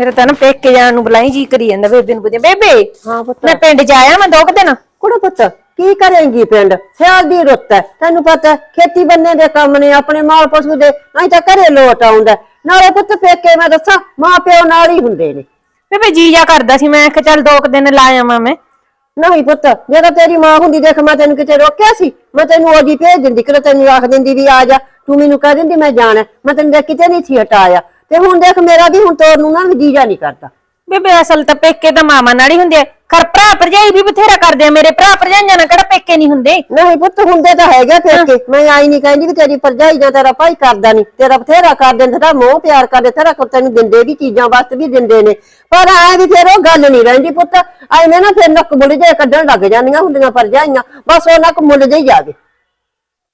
ਫਿਰ ਤਾਂ ਨਾ ਪੇਕੇ ਜਾਣ ਨੂੰ ਬੁਲਾਈ ਜੀ ਕਰੀ ਜਾਂਦਾ ਬੇਬੇ ਨੂੰ ਪੁੱਛਿਆ ਬੇਬੇ ਹਾਂ ਪੁੱਤ। ਮੈਂ ਪਿੰਡ ਚ ਆਇਆ ਮੈਂ ਦੋ ਕੁ ਦਿਨ? ਕੁੜੇ ਪੁੱਤ ਕੀ ਕਰੇਂਗੀ ਪਿੰਡ? ਸਿਆਲ ਦੀ ਰੁੱਤ ਹੈ ਤੈਨੂੰ ਪਤਾ ਹੈ, ਖੇਤੀ ਬੰਨੇ ਦੇ ਕੰਮ ਨੇ ਆਪਣੇ ਮਾਲ ਪਸ਼ੂ ਦੇ ਨਹੀਂ ਤਾਂ ਘਰੇ ਲੋਟ ਆਉਂਦਾ ਹੈ। ਨਾਲੇ ਪੁੱਤ ਪੇਕੇ ਮੈਂ ਦੱਸਾਂ ਮਾਂ ਪਿਓ ਨਾਲ ਹੀ ਹੁੰਦੇ ਨੇ। ਬੇਬੇ ਜੀ ਜਾ ਕਰਦਾ ਸੀ ਮੈਂ ਕਿਹਾ ਚੱਲ ਦੋ ਕੁ ਦਿਨ ਲਾ ਆਵਾਂ ਮੈਂ। ਨਹੀਂ ਪੁੱਤ ਜੇ ਤਾਂ ਤੇਰੀ ਮਾਂ ਹੁੰਦੀ ਦੇਖ ਮੈਂ ਤੈਨੂੰ ਕਿਤੇ ਰੋਕਿਆ ਸੀ। ਮੈਂ ਤੈਨੂੰ ਉਹਦੀ ਭੇਜ ਦਿੰਦੀ ਕਿ ਤੈਨੂੰ ਆਖ ਦਿੰਦੀ ਵੀ ਆ ਜਾ ਤੂੰ ਮੈਨੂੰ ਕਹਿ ਦਿੰਦੀ ਮੈਂ ਜਾਣਾ ਹੈ। ਮੈਂ ਤੈਨੂੰ ਦੇਖ ਕਿਤੇ ਨਹੀਂ ਸੀ ਹਟਾਇਆ। ਤੇ ਹੁਣ ਦੇਖ ਮੇਰਾ ਵੀ ਹੁਣ ਤੋਰ ਨੂੰ ਨਾ ਜੀਜਾ ਨਹੀਂ ਕਰਦਾ। ਬੇਬੇ ਅਸਲ ਤਾਂ ਪੇਕੇ ਤਾਂ ਮਾਮਾ ਨਾਲ ਹੀ ਹੁੰਦੇ ਆ। ਭਰਾ ਭਰਜਾਈ ਵੀ ਬਥੇਰਾ ਕਰਦੇ ਆ ਮੇਰੇ ਭਰਾ ਭਰਜਾਈਆਂ ਨਾਲ ਕਿਹੜਾ ਪੇਕੇ ਨਹੀਂ ਹੁੰਦੇ? ਨਹੀਂ ਪੁੱਤ ਹੁੰਦੇ ਤਾਂ ਹੈਗੇ ਪੇਕੇ। ਮੈਂ ਆਈ ਨਹੀਂ ਕਹਿੰਦੀ ਵੀ ਤੇਰੀ ਭਰਜਾਈ ਜਾਂ ਤੇਰਾ ਭਾਈ ਕਰਦਾ ਨਹੀਂ। ਤੇਰਾ ਬਥੇਰਾ ਕਰ ਦਿੰਦਾ ਤਾਂ ਮੋਹ ਪਿਆਰ ਕਰਦੇ ਤੇਰਾ ਕੋ ਤੈਨੂੰ ਦਿੰਦੇ ਵੀ ਚੀਜ਼ਾਂ ਵਾਸਤੇ ਵੀ ਦਿੰਦੇ ਨੇ। ਪਰ ਐ ਵੀ ਫਿਰ ਉਹ ਗੱਲ ਨਹੀਂ ਰਹਿੰਦੀ ਪੁੱਤ। ਐਵੇਂ ਨਾ ਫਿਰ ਨੱਕ ਬੁੱਲ ਜੇ ਕੱਢਣ ਲੱਗ ਜਾਂਦੀਆਂ ਹੁੰਦੀਆਂ ਭਰਜਾਈਆਂ। ਬਸ ਉਹ ਨੱਕ ਮੁੱਲ ਜੇ ਹੀ ਜਾਵੇ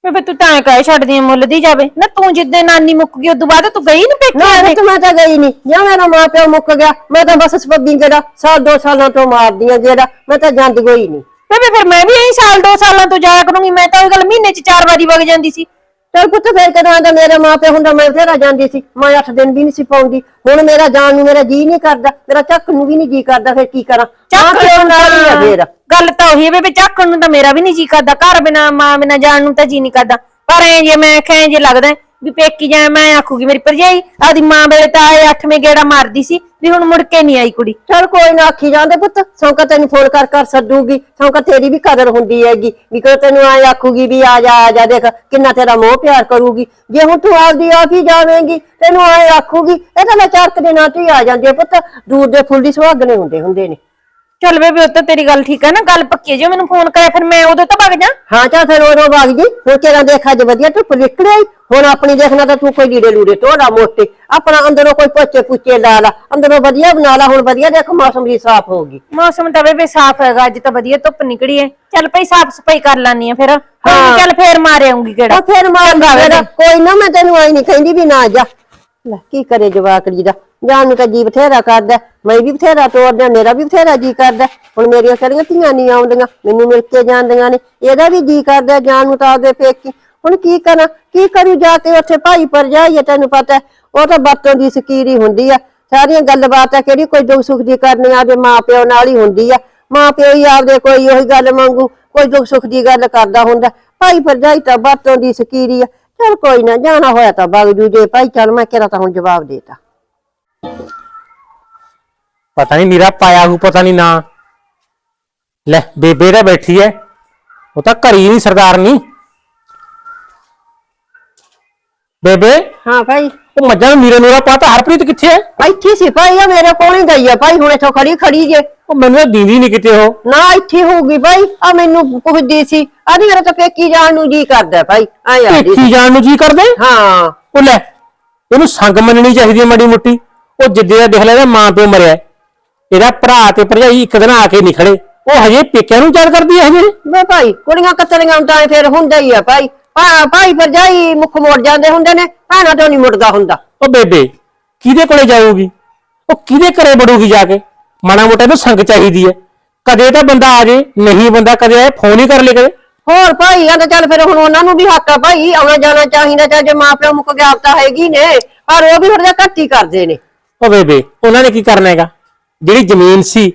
ਬੇਬੇ ਤੂੰ ਤਾਂ ਕਹਿ ਛੱਡਦੀ ਆ ਮੁੱਲ ਦੀ ਜਾਵੇ। ਨਾ ਤੂੰ ਜਿੱਦੇ ਨਾਨੀ ਮੁੱਕ ਗਈ ਉਦੋਂ ਬਾਅਦ ਤੂੰ ਗਈ ਨੀ ਪੇਕੇ ਪੁੱਤ ਮੈਂ ਤਾਂ ਗਈ ਨਹੀਂ ਜਾਂ ਮੇਰਾ ਮਾਂ ਪਿਓ ਮੁੱਕ ਗਿਆ ਮੈਂ ਤਾਂ ਬਸ ਸਪੱਦੀ ਜਿਹੜਾ ਸਾਲ ਦੋ ਸਾਲਾਂ ਤੋਂ ਮਾਰਦੀਆਂ ਜਿਹੜਾ ਮੈਂ ਤਾਂ ਜਾਂਦੀ ਹੋਈ ਨਹੀਂ ਬੇਬੇ ਫਿਰ ਮੈਂ ਵੀ ਇਹੀ ਸਾਲ ਦੋ ਸਾਲਾਂ ਤੋਂ ਜਾਇਆ ਕਰੂੰਗੀ ਮੈਂ ਤਾਂ ਉਹ ਗੱਲ ਮਹੀਨੇ ਚ ਚਾਰ ਵਾਰੀ ਵਗ ਜਾਂਦੀ ਸੀ। ਚਲ ਪੁੱਤ ਫੇਰ ਕਦੋਂ ਆਂਦਾ ਮੇਰੇ ਮਾਂ ਪਿਓ ਹੁੰਦਾ ਮੈਂ ਬਥੇਰਾ ਜਾਂਦੀ ਸੀ। ਮੈਂ 8 ਦਿਨ ਵੀ ਨਹੀਂ ਸੀ ਪਾਉਂਦੀ। ਹੁਣ ਮੇਰਾ ਜਾਣ ਨੂੰ ਮੇਰਾ ਜੀ ਨਹੀਂ ਕਰਦਾ ਮੇਰਾ ਚੱਕ ਨੂੰ ਵੀ ਨਹੀਂ ਜੀ ਕਰਦਾ ਫਿਰ ਕੀ ਕਰਾਂ? ਮਾਂ ਪਿਓ ਨਾਲ ਹੀ ਆ ਫੇਰ ਗੱਲ ਤਾਂ ਉਹੀ ਹੈ ਬੇਬੇ ਚੱਕਣ ਨੂੰ ਤਾਂ ਮੇਰਾ ਵੀ ਨਹੀਂ ਜੀ ਕਰਦਾ, ਘਰ ਬਿਨਾ ਮਾਂ ਬਿਨਾ ਜਾਣ ਨੂੰ ਤਾਂ ਜੀ ਨਹੀਂ ਕਰਦਾ। ਪਰ ਐ ਜੇ ਮੈਂ ਕਹਾਂ ਜੇ ਲੱਗਦਾ ਵੀ ਪੇਕੀ ਜਾਏ ਮੈਂ ਆਖੂਗੀ ਮੇਰੀ ਭਰਜਾਈ, ਆਦੀ ਮਾਂ ਵੇਲੇ ਤਾਂ ਆਏ ਅੱਠਵੇਂ ਗੇੜਾ ਮਾਰਦੀ ਸੀ ਵੀ ਹੁਣ ਮੁੜ ਕੇ ਨਹੀਂ ਆਈ ਕੁੜੀ। ਚਲ ਕੋਈ ਨਾ, ਆਖੀ ਜਾਂਦੇ ਪੁੱਤ, ਸੌਂਕਾ ਤੈਨੂੰ ਫੋਨ ਕਰ ਕਰ ਸੱਦੂਗੀ, ਸੌਂਕਾ ਤੇਰੀ ਵੀ ਕਦਰ ਹੁੰਦੀ ਹੈਗੀ, ਵੀ ਕੋ ਤੈਨੂੰ ਆਏ ਆਖੂਗੀ ਵੀ ਆ ਜਾ ਆ ਜਾ, ਦੇਖ ਕਿੰਨਾ ਤੇਰਾ ਮੋਹ ਪਿਆਰ ਕਰੂਗੀ। ਜੇ ਹੁਣ ਤੂੰ ਆਪਦੀ ਆਪ ਹੀ ਜਾਵੇਂਗੀ, ਤੈਨੂੰ ਆਏ ਆਖੂਗੀ, ਇਹ ਤਾਂ ਮੈਂ ਚਾਰ ਦੇ ਨਾਂ ਤੇ ਹੀ ਆ ਜਾਂਦੀ ਆ ਪੁੱਤ, ਦੂਰ ਦੇ ਫੁੱਲ ਦੀ ਸੁਹਾਗਣੇ ਹੁੰਦੇ ਹੁੰਦੇ ਨੇ। ਚੱਲ ਬੇਬੇ ਉਹ ਤਾਂ ਤੇਰੀ ਗੱਲ ਠੀਕ ਹੈ ਨਾ ਗੱਲ ਪੱਕੀ ਹੈ ਜੇ ਮੈਨੂੰ ਫੋਨ ਕਰਿਆ ਫਿਰ ਮੈਂ ਉਦੋਂ ਤਾਂ ਵਗ ਜਾ। ਹਾਂ ਚਾ ਫਿਰ ਉਦੋਂ ਵਗ ਜੀ। ਹੁਣ ਤੇਰਾ ਦੇਖ ਅੱਜ ਵਧੀਆ ਧੁੱਪ ਨਿਕਲ ਆਈ। ਹੁਣ ਆਪਣੀ ਦੇਖਣਾ ਤਾਂ ਤੂੰ ਕੋਈ ਲੀੜੇ ਲੂੜੇ ਤੋੜਾ ਮੋਟੇ। ਆਪਣਾ ਅੰਦਰੋਂ ਕੋਈ ਪੋਚੇ ਪੁੱਚੇ ਲਾ ਲਾ। ਅੰਦਰੋਂ ਵਧੀਆ ਬਣਾ ਲਾ ਹੁਣ ਵਧੀਆ ਦੇਖ ਮੌਸਮ ਵੀ ਸਾਫ਼ ਹੋਊਗੀ ਮੌਸਮ ਤਾਂ ਬੇਬੇ ਸਾਫ਼ ਹੈਗਾ ਅੱਜ ਤਾਂ ਵਧੀਆ ਧੁੱਪ ਨਿਕਲੀ ਹੈ ਚੱਲ ਭਈ ਸਾਫ਼ ਸਫ਼ਾਈ ਕਰ ਲਾਨੀ ਆ ਫਿਰ। ਹਾਂ। ਚੱਲ ਫੇਰ ਮਾਰ ਆਉਂਗੀ ਕਿਹੜਾ। ਤਾਂ ਫਿਰ ਮਾਰ ਚੰਗਾ। ਕੋਈ ਨਾ ਮੈਂ ਤੈਨੂੰ ਆਈ ਨਹੀਂ ਕਹਿੰਦੀ ਵੀ ਨਾ ਜਾ। ਲੈ, ਕੀ ਕਰੇ ਜਵਾਕੜੀ ਦਾ? ਜਾਨ ਨੂੰ ਤਾਂ ਜੀ ਬਥੇਰਾ ਕਰਦਾ, ਮੈਂ ਵੀ ਬਥੇਰਾ ਤੋੜਦਾ ਮੇਰਾ ਵੀ ਬਥੇਰਾ ਜੀ ਕਰਦਾ। ਹੁਣ ਮੇਰੀਆਂ ਕਿਹੜੀਆਂ ਧੀਆਂ ਨਹੀਂ ਆਉਂਦੀਆਂ, ਮੈਨੂੰ ਮਿਲ ਕੇ ਜਾਂਦੀਆਂ ਨੇ, ਇਹਦਾ ਵੀ ਜੀ ਕਰਦਾ ਜਾਨ ਨੂੰ ਤਾਂ ਆਪਦੇ ਪੇਕੀ। ਹੁਣ ਕੀ ਕਰਾਂ, ਕੀ ਕਰੂ ਜਾ ਕੇ ਉੱਥੇ ਭਾਈ ਪਰ ਜਾਈਏ ਤੈਨੂੰ ਪਤਾ, ਉਹ ਤਾਂ ਬਾਤੋਂ ਦੀ ਸਕੀਰੀ ਹੁੰਦੀ ਆ। ਸਾਰੀਆਂ ਗੱਲਬਾਤਾਂ ਕਿਹੜੀ ਕੋਈ ਦੁੱਖ ਸੁੱਖ ਦੀ ਕਰਨੀ ਆਦੇ ਮਾਂ ਪਿਓ ਨਾਲ ਹੀ ਹੁੰਦੀ ਆ। ਮਾਂ ਪਿਓ ਹੀ ਆਪਦੇ ਕੋਈ ਉਹੀ ਗੱਲ ਮੰਗੂ ਕੋਈ ਦੁੱਖ ਸੁੱਖ ਦੀ ਗੱਲ ਕਰਦਾ ਹੁੰਦਾ। ਭਾਈ ਭਰਜਾਈ ਤਾਂ ਬਾਤੋਂ ਦੀ ਸਕੀਰੀ ਆ। ਚਲ ਕੋਈ ਨਾ ਜਾਣਾ ਹੋਇਆ ਤਾਂ ਬਗ ਜੂ ਜੇ। ਭਾਈ ਚੱਲ ਮੈਂ ਕਿਹੜਾ ਤਾਂ ਹੁਣ ਜਵਾਬ ਦੇਤਾ। ਪਤਾ ਨਹੀਂ ਮੇਰਾ ਪਾਇਆ ਹੂ ਪਤਾ ਨਹੀਂ ਨਾ। ਲੈ ਬੇਬੇ ਤਾਂ ਬੈਠੀ ਐ। ਉਹ ਤਾਂ ਘਰੀ ਨਹੀਂ ਸਰਦਾਰ ਨਹੀਂ ਬੇਬੇ? ਹਾਂ ਭਾਈ। ਉਹ ਮੱਝਾਂ ਨੂੰ ਨੀਰੇ ਨੂਰਾ ਪਾਤਾ ਹਰਪ੍ਰੀਤ ਕਿੱਥੇ ਐ ਇੱਥੇ ਸੀ ਭਾਈ ਆ ਮੇਰੇ ਕੋਲ ਹੀ ਗਈ ਆ ਭਾਈ ਹੁਣ ਇੱਥੋਂ ਖੜੀ ਖੜੀ ਜੇ। ਉਹ ਮੈਨੂੰ ਤਾਂ ਦੀਦੀ ਨਹੀਂ ਕਿਤੇ ਉਹ। ਨਾ ਇੱਥੇ ਹੋਊਗੀ ਭਾਈ ਆ ਮੈਨੂੰ ਪੁੱਛਦੀ ਸੀ। ਆਦੀ ਮੇਰਾ ਤਾਂ ਪੇਕੀ ਜਾਣ ਨੂੰ ਜੀ ਕਰਦਾ ਭਾਈ ਆ ਯਾਰ ਭੇਖੀ ਜਾਣ ਨੂੰ ਜੀ ਕਰਦੇ? ਹਾਂ। ਉਹ ਲੈ ਇਹਨੂੰ ਸੰਗ ਮੰਨਣੀ ਚਾਹੀਦੀ ਐ ਮੜੀ ਮੁੱਟੀ। ਉਹ ਜਿੱਦੇ ਦਾ ਦੇਖ ਲੈ ਇਹਦਾ ਮਾਂ ਪਿਓ ਮਰਿਆ। ਹੈ। ਇਹਦਾ ਭਰਾ ਤੇ ਭਰਜਾਈ ਇੱਕ ਦਿਨ ਆ ਕੇ ਨਿਕਲੇ ਉਹ ਹਜੇ ਪੇਕਿਆਂ ਨੂੰ ਯਾਦ ਕਰਦੀ ਐ ਹਜੇ? ਵੇ ਭਾਈ ਕੁੜੀਆਂ ਕਤਰੀਆਂ ਤਾਂ ਐਂ ਫਿਰ ਹੁੰਦਾ ਹੀ ਆ ਭਾਈ। ਭਾ- ਭਾਈ ਭਰਜਾਈ ਮੁੱਖ ਮੋੜ ਜਾਂਦੇ ਹੁੰਦੇ ਨੇ ਭੈਣਾਂ ਤੋਂ ਨਹੀਂ ਮੁੜਦਾ ਹੁੰਦਾ। ਉਹ ਬੇਬੇ ਕਿਹਦੇ ਕੋਲੇ ਜਾਊਗੀ? ਉਹ ਕਿਹਦੇ ਘਰੇ ਵੜੂਗੀ ਜਾ ਕੇ? ਮਾੜਾ ਮੋਟਾ ਇਹਨੂੰ ਸੰਗ ਚਾਹੀਦੀ ਐ ਕਦੇ ਤਾਂ ਬੰਦਾ ਆ ਜੇ ਨਹੀਂ ਬੰਦਾ ਕਦੇ ਆਏ ਫੋਨ ਹੀ ਕਰ ਲੇ ਕਦੇ। ਹੋਰ ਭਾਈ ਆ ਤਾਂ ਚੱਲ ਫਿਰ ਹੁਣ ਉਹਨਾਂ ਨੂੰ ਵੀ ਹੱਕ ਆ ਭਾਈ ਆਉਣਾ ਜਾਣਾ ਚਾਹੀਦਾ ਚਾਹੇ ਜੇ ਮਾਪਿਓ ਮੁੱਕ ਗਿਆ ਆਪ ਤਾਂ ਹੈਗੀ ਨੇ। ਪਰ ਉਹ ਵੀ ਥੋੜਾ ਜਿਹਾ ਘੱਟ ਹੀ ਕਰਦੇ ਨੇ। ਉਹ ਬੇਬੇ ਉਹਨਾਂ ਨੇ ਕੀ ਕਰਨਾ ਹੈਗਾ? ਜਿਹੜੀ ਜ਼ਮੀਨ ਸੀ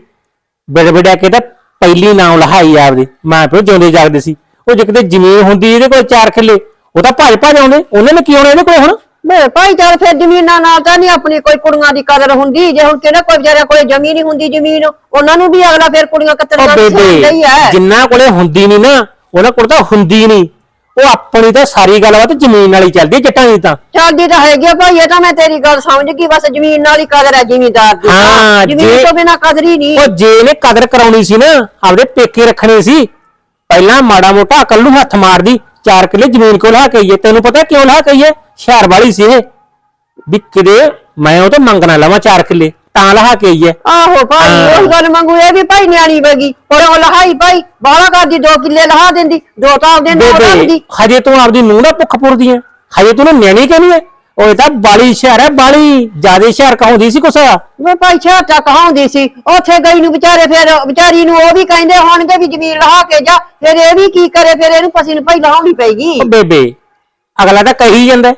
ਬਿੜ ਬਿੜਿਆ ਕੇ ਤਾਂ ਪਹਿਲੀ ਨਾਮ ਲਹਾਈ ਆਪਦੀ। ਮਾਂ ਪਿਓ ਜਿਉਂਦੇ ਜਾਗਦੇ ਸੀ। ਉਹ ਜੇ ਕਿਤੇ ਜ਼ਮੀਨ ਹੁੰਦੀ ਇਹਦੇ ਕੋਲ ਚਾਰ ਕਿੱਲੇ ਉਹ ਤਾਂ ਭੱਜ ਭੱਜ ਆਉਂਦੇ। ਉਹਨਾਂ ਨੇ ਕੀ ਆਉਣਾ ਇਹਦੇ ਕੋਲ ਹੁਣ? ਮੈਂ ਭਾਈ ਚੱਲ ਫਿਰ ਜ਼ਮੀਨਾਂ ਨਾਲ ਤਾਂ ਨਹੀਂ ਆਪਣੀ ਕੋਈ ਕੁੜੀਆਂ ਦੀ ਕਦਰ ਹੁੰਦੀ। ਜੇ ਹੁਣ ਕਿਹੜਾ ਕੋਈ ਵਿਚਾਰਿਆਂ ਕੋਲੇ ਜ਼ਮੀਨ ਹੀ ਹੁੰਦੀ ਜ਼ਮੀਨ ਉਹਨਾਂ ਨੂੰ ਵੀ ਅਗਲਾ ਫਿਰ ਕੁੜੀਆਂ ਉਹ ਕਤਰੀਆਂ ਬੇਬੇ ਹੀ ਜਿੰਨਾ ਕੋਲੇ ਹੁੰਦੀ ਨਹੀਂ ਨਾ ਉਹਨਾਂ ਕੋਲ ਤਾਂ ਹੁੰਦੀ ਨਹੀਂ। ਉਹ ਆਪਣੀ ਤਾਂ ਸਾਰੀ ਗੱਲਬਾਤ ਜ਼ਮੀਨ ਨਾਲ ਹੀ ਚੱਲਦੀ ਜੱਟਾਂ ਦੀ ਤਾਂ। ਚੱਲਦੀ ਤਾਂ ਹੈਗੀ ਆ ਭਾਈ ਇਹ ਤਾਂ ਮੈਂ ਤੇਰੀ ਗੱਲ ਸਮਝ ਗਈ ਬਸ ਜ਼ਮੀਨ ਨਾਲ ਹੀ ਕਦਰ ਹੈ ਜ਼ਿਮੀਂਦਾਰ ਦੀ ਹਾਂ, ਜ਼ਮੀਨ ਤੋਂ ਬਿਨਾ ਕਦਰ ਹੀ ਨਹੀਂ। ਉਹ ਜੇ ਇਹਨੇ ਕਦਰ ਕਰਾਉਣੀ ਸੀ ਨਾ ਆਪਦੇ ਪੇਕੇ ਰੱਖਣੇ ਸੀ ਪਹਿਲਾਂ ਮਾੜਾ ਮੋਟਾ ਅਕਲ ਨੂੰ ਹੱਥ ਮਾਰਦੀ ਚਾਰ ਕਿੱਲੇ ਜ਼ਮੀਨ ਕੋਲ ਲਾ ਕਹੀਏ ਤੈਨੂੰ ਪਤਾ ਕਿਉਂ ਲਾ ਕਹੀਏ ਸ਼ਹਿਰ ਵਾਲੀ ਸੀ ਇਹ। ਵੀ ਕਿਤੇ ਮੈਂ ਉਹ ਤੋਂ ਮੰਗ ਨਾ ਲਵਾਂ ਚਾਰ ਕਿੱਲੇ ਤਾਂ ਲਹਾ ਕੇ ਆਈਏ। ਆਹੋ ਭਾਈ ਹਾਂ। ਉਹ ਗੱਲ ਮੰਗੂ ਇਹ ਵੀ ਭਾਈ ਨਿਆਣੀ ਬਗੀ ਪਰ ਉਹ ਲਹਾਈ ਭਾਈ ਬਾਹਲਾ ਕਰਦੀ ਦੋ ਕਿੱਲੇ ਲਹਾ ਦਿੰਦੀ ਦੋ ਤਾਂ ਆਪਦੇ ਨਾਲ ਬੇਬੇ ਰੱਖਦੀ। ਹਜੇ ਤੂੰ ਆਪਦੀ ਨੂੰਹ ਦਾ ਭੁੱਖ ਪੁਰਦੀ ਐ ਹਜੇ ਤੂੰ ਨਾ ਨਿਆਣੀ ਕਹਿੰਦੀ ਐ ਉਹ ਇਹ ਤਾਂ ਬਾਲੀ ਸ਼ਹਿਰ ਹੈ ਬਾਲੀ। ਜਿਆਦੇ ਸ਼ਹਿਰ ਕਹਾਉਂਦੀ ਸੀ ਕੁਛ? ਮੈਂ ਭਾਈ ਛਾਟਾ ਕਹਾਉਂਦੀ ਸੀ। ਉੱਥੇ ਗਈ ਨੂੰ ਵਿਚਾਰੇ ਫਿਰ ਵਿਚਾਰੀ ਨੂੰ ਉਹ ਵੀ ਕਹਿੰਦੇ ਹੋਣਗੇ ਵੀ ਜ਼ਮੀਨ ਲਹਾ ਕੇ ਜਾ। ਫਿਰ ਇਹ ਵੀ ਕੀ ਕਰੇ ਫਿਰ ਇਹਨੂੰ ਪਸੀ ਨੂੰ ਭਾਈ ਲਾਉਣੀ ਪੈਗੀ। ਉਹ ਬੇਬੇ ਅਗਲਾ ਤਾਂ ਕਹੀ ਜਾਂਦਾ ਹੈ।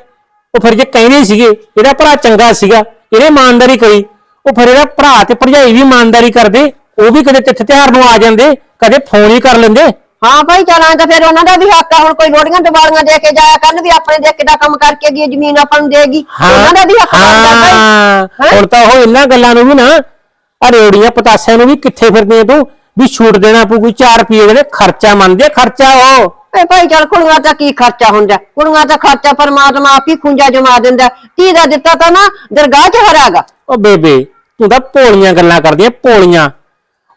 ਉਹ ਫਿਰ ਜੇ ਕਹਿੰਦੇ ਸੀਗੇ ਇਹਦਾ ਭਰਾ ਚੰਗਾ ਸੀਗਾ ਇਹਨੇ ਇਮਾਨਦਾਰੀ ਕਰੀ। ਉਹ ਫਿਰ ਇਹਦਾ ਭਰਾ ਤੇ ਭਰਜਾਈ ਵੀ ਇਮਾਨਦਾਰੀ ਕਰਦੇ। ਉਹ ਵੀ ਕਦੇ ਤਿੱਥ ਤਿਉਹਾਰ ਨੂੰ ਆ ਜਾਂਦੇ ਕਦੇ ਫੋਨ ਹੀ ਕਰ ਲੈਂਦੇ। ਹਾਂ ਭਾਈ ਚਲਾਂ ਤਾਂ ਫਿਰ ਉਹਨਾਂ ਦਾ ਵੀ ਹੱਕ ਆ ਹੁਣ ਕੋਈ ਲੋੜੀਆਂ ਦਿਵਾਲੀਆਂ ਦੇ ਕੇ ਜਾਇਆ ਕਰਨ ਵੀ ਆਪਣੇ ਦੇ ਕਿਦਾ ਕੰਮ ਕਰਕੇ ਗਈ ਜ਼ਮੀਨ ਆਪਾਂ ਨੂੰ ਦੇਗੀ। ਉਹਨਾਂ ਦਾ ਵੀ ਹੱਕ ਬਣਦਾ ਭਾਈ। ਹਾਂ? ਹੁਣ ਤਾਂ ਉਹ ਇਹਨਾਂ ਗੱਲਾਂ ਨੂੰ ਵੀ ਨਾ ਆ ਰੇੜੀਆਂ ਪਤਾਸਿਆਂ ਨੂੰ ਵੀ ਕਿੱਥੇ ਫਿਰਦੇ ਆ ਤੂੰ ਵੀ ਛੂਟ ਦੇਣਾ ਪਊ ਕੋਈ 4 ਰੁਪਏ ਦੇ ਖਰਚਾ ਮੰਨਦੇ ਆ, ਖਰਚਾ ਉਹ। ਏ ਭਾਈ ਚੱਲ ਕੁੜੀਆਂ ਦਾ ਕੀ ਖਰਚਾ ਹੁੰਦਾ? ਕੁੜੀਆਂ ਦਾ ਖਰਚਾ ਪਰਮਾਤਮਾ ਆਪ ਹੀ ਖੁੰਝਾ ਜਮਾ ਦਿੰਦਾ। ਧੀ ਦਾ ਦਿੱਤਾ ਤਾਂ ਨਾ ਦਰਗਾਹ 'ਚ ਹਰਾਗਾ ਉਹ ਬੇਬੇ ਤੂੰ ਤਾਂ ਭੋਲੀਆਂ ਗੱਲਾਂ ਕਰਦੀ ਐ ਭੋਲੀਆਂ।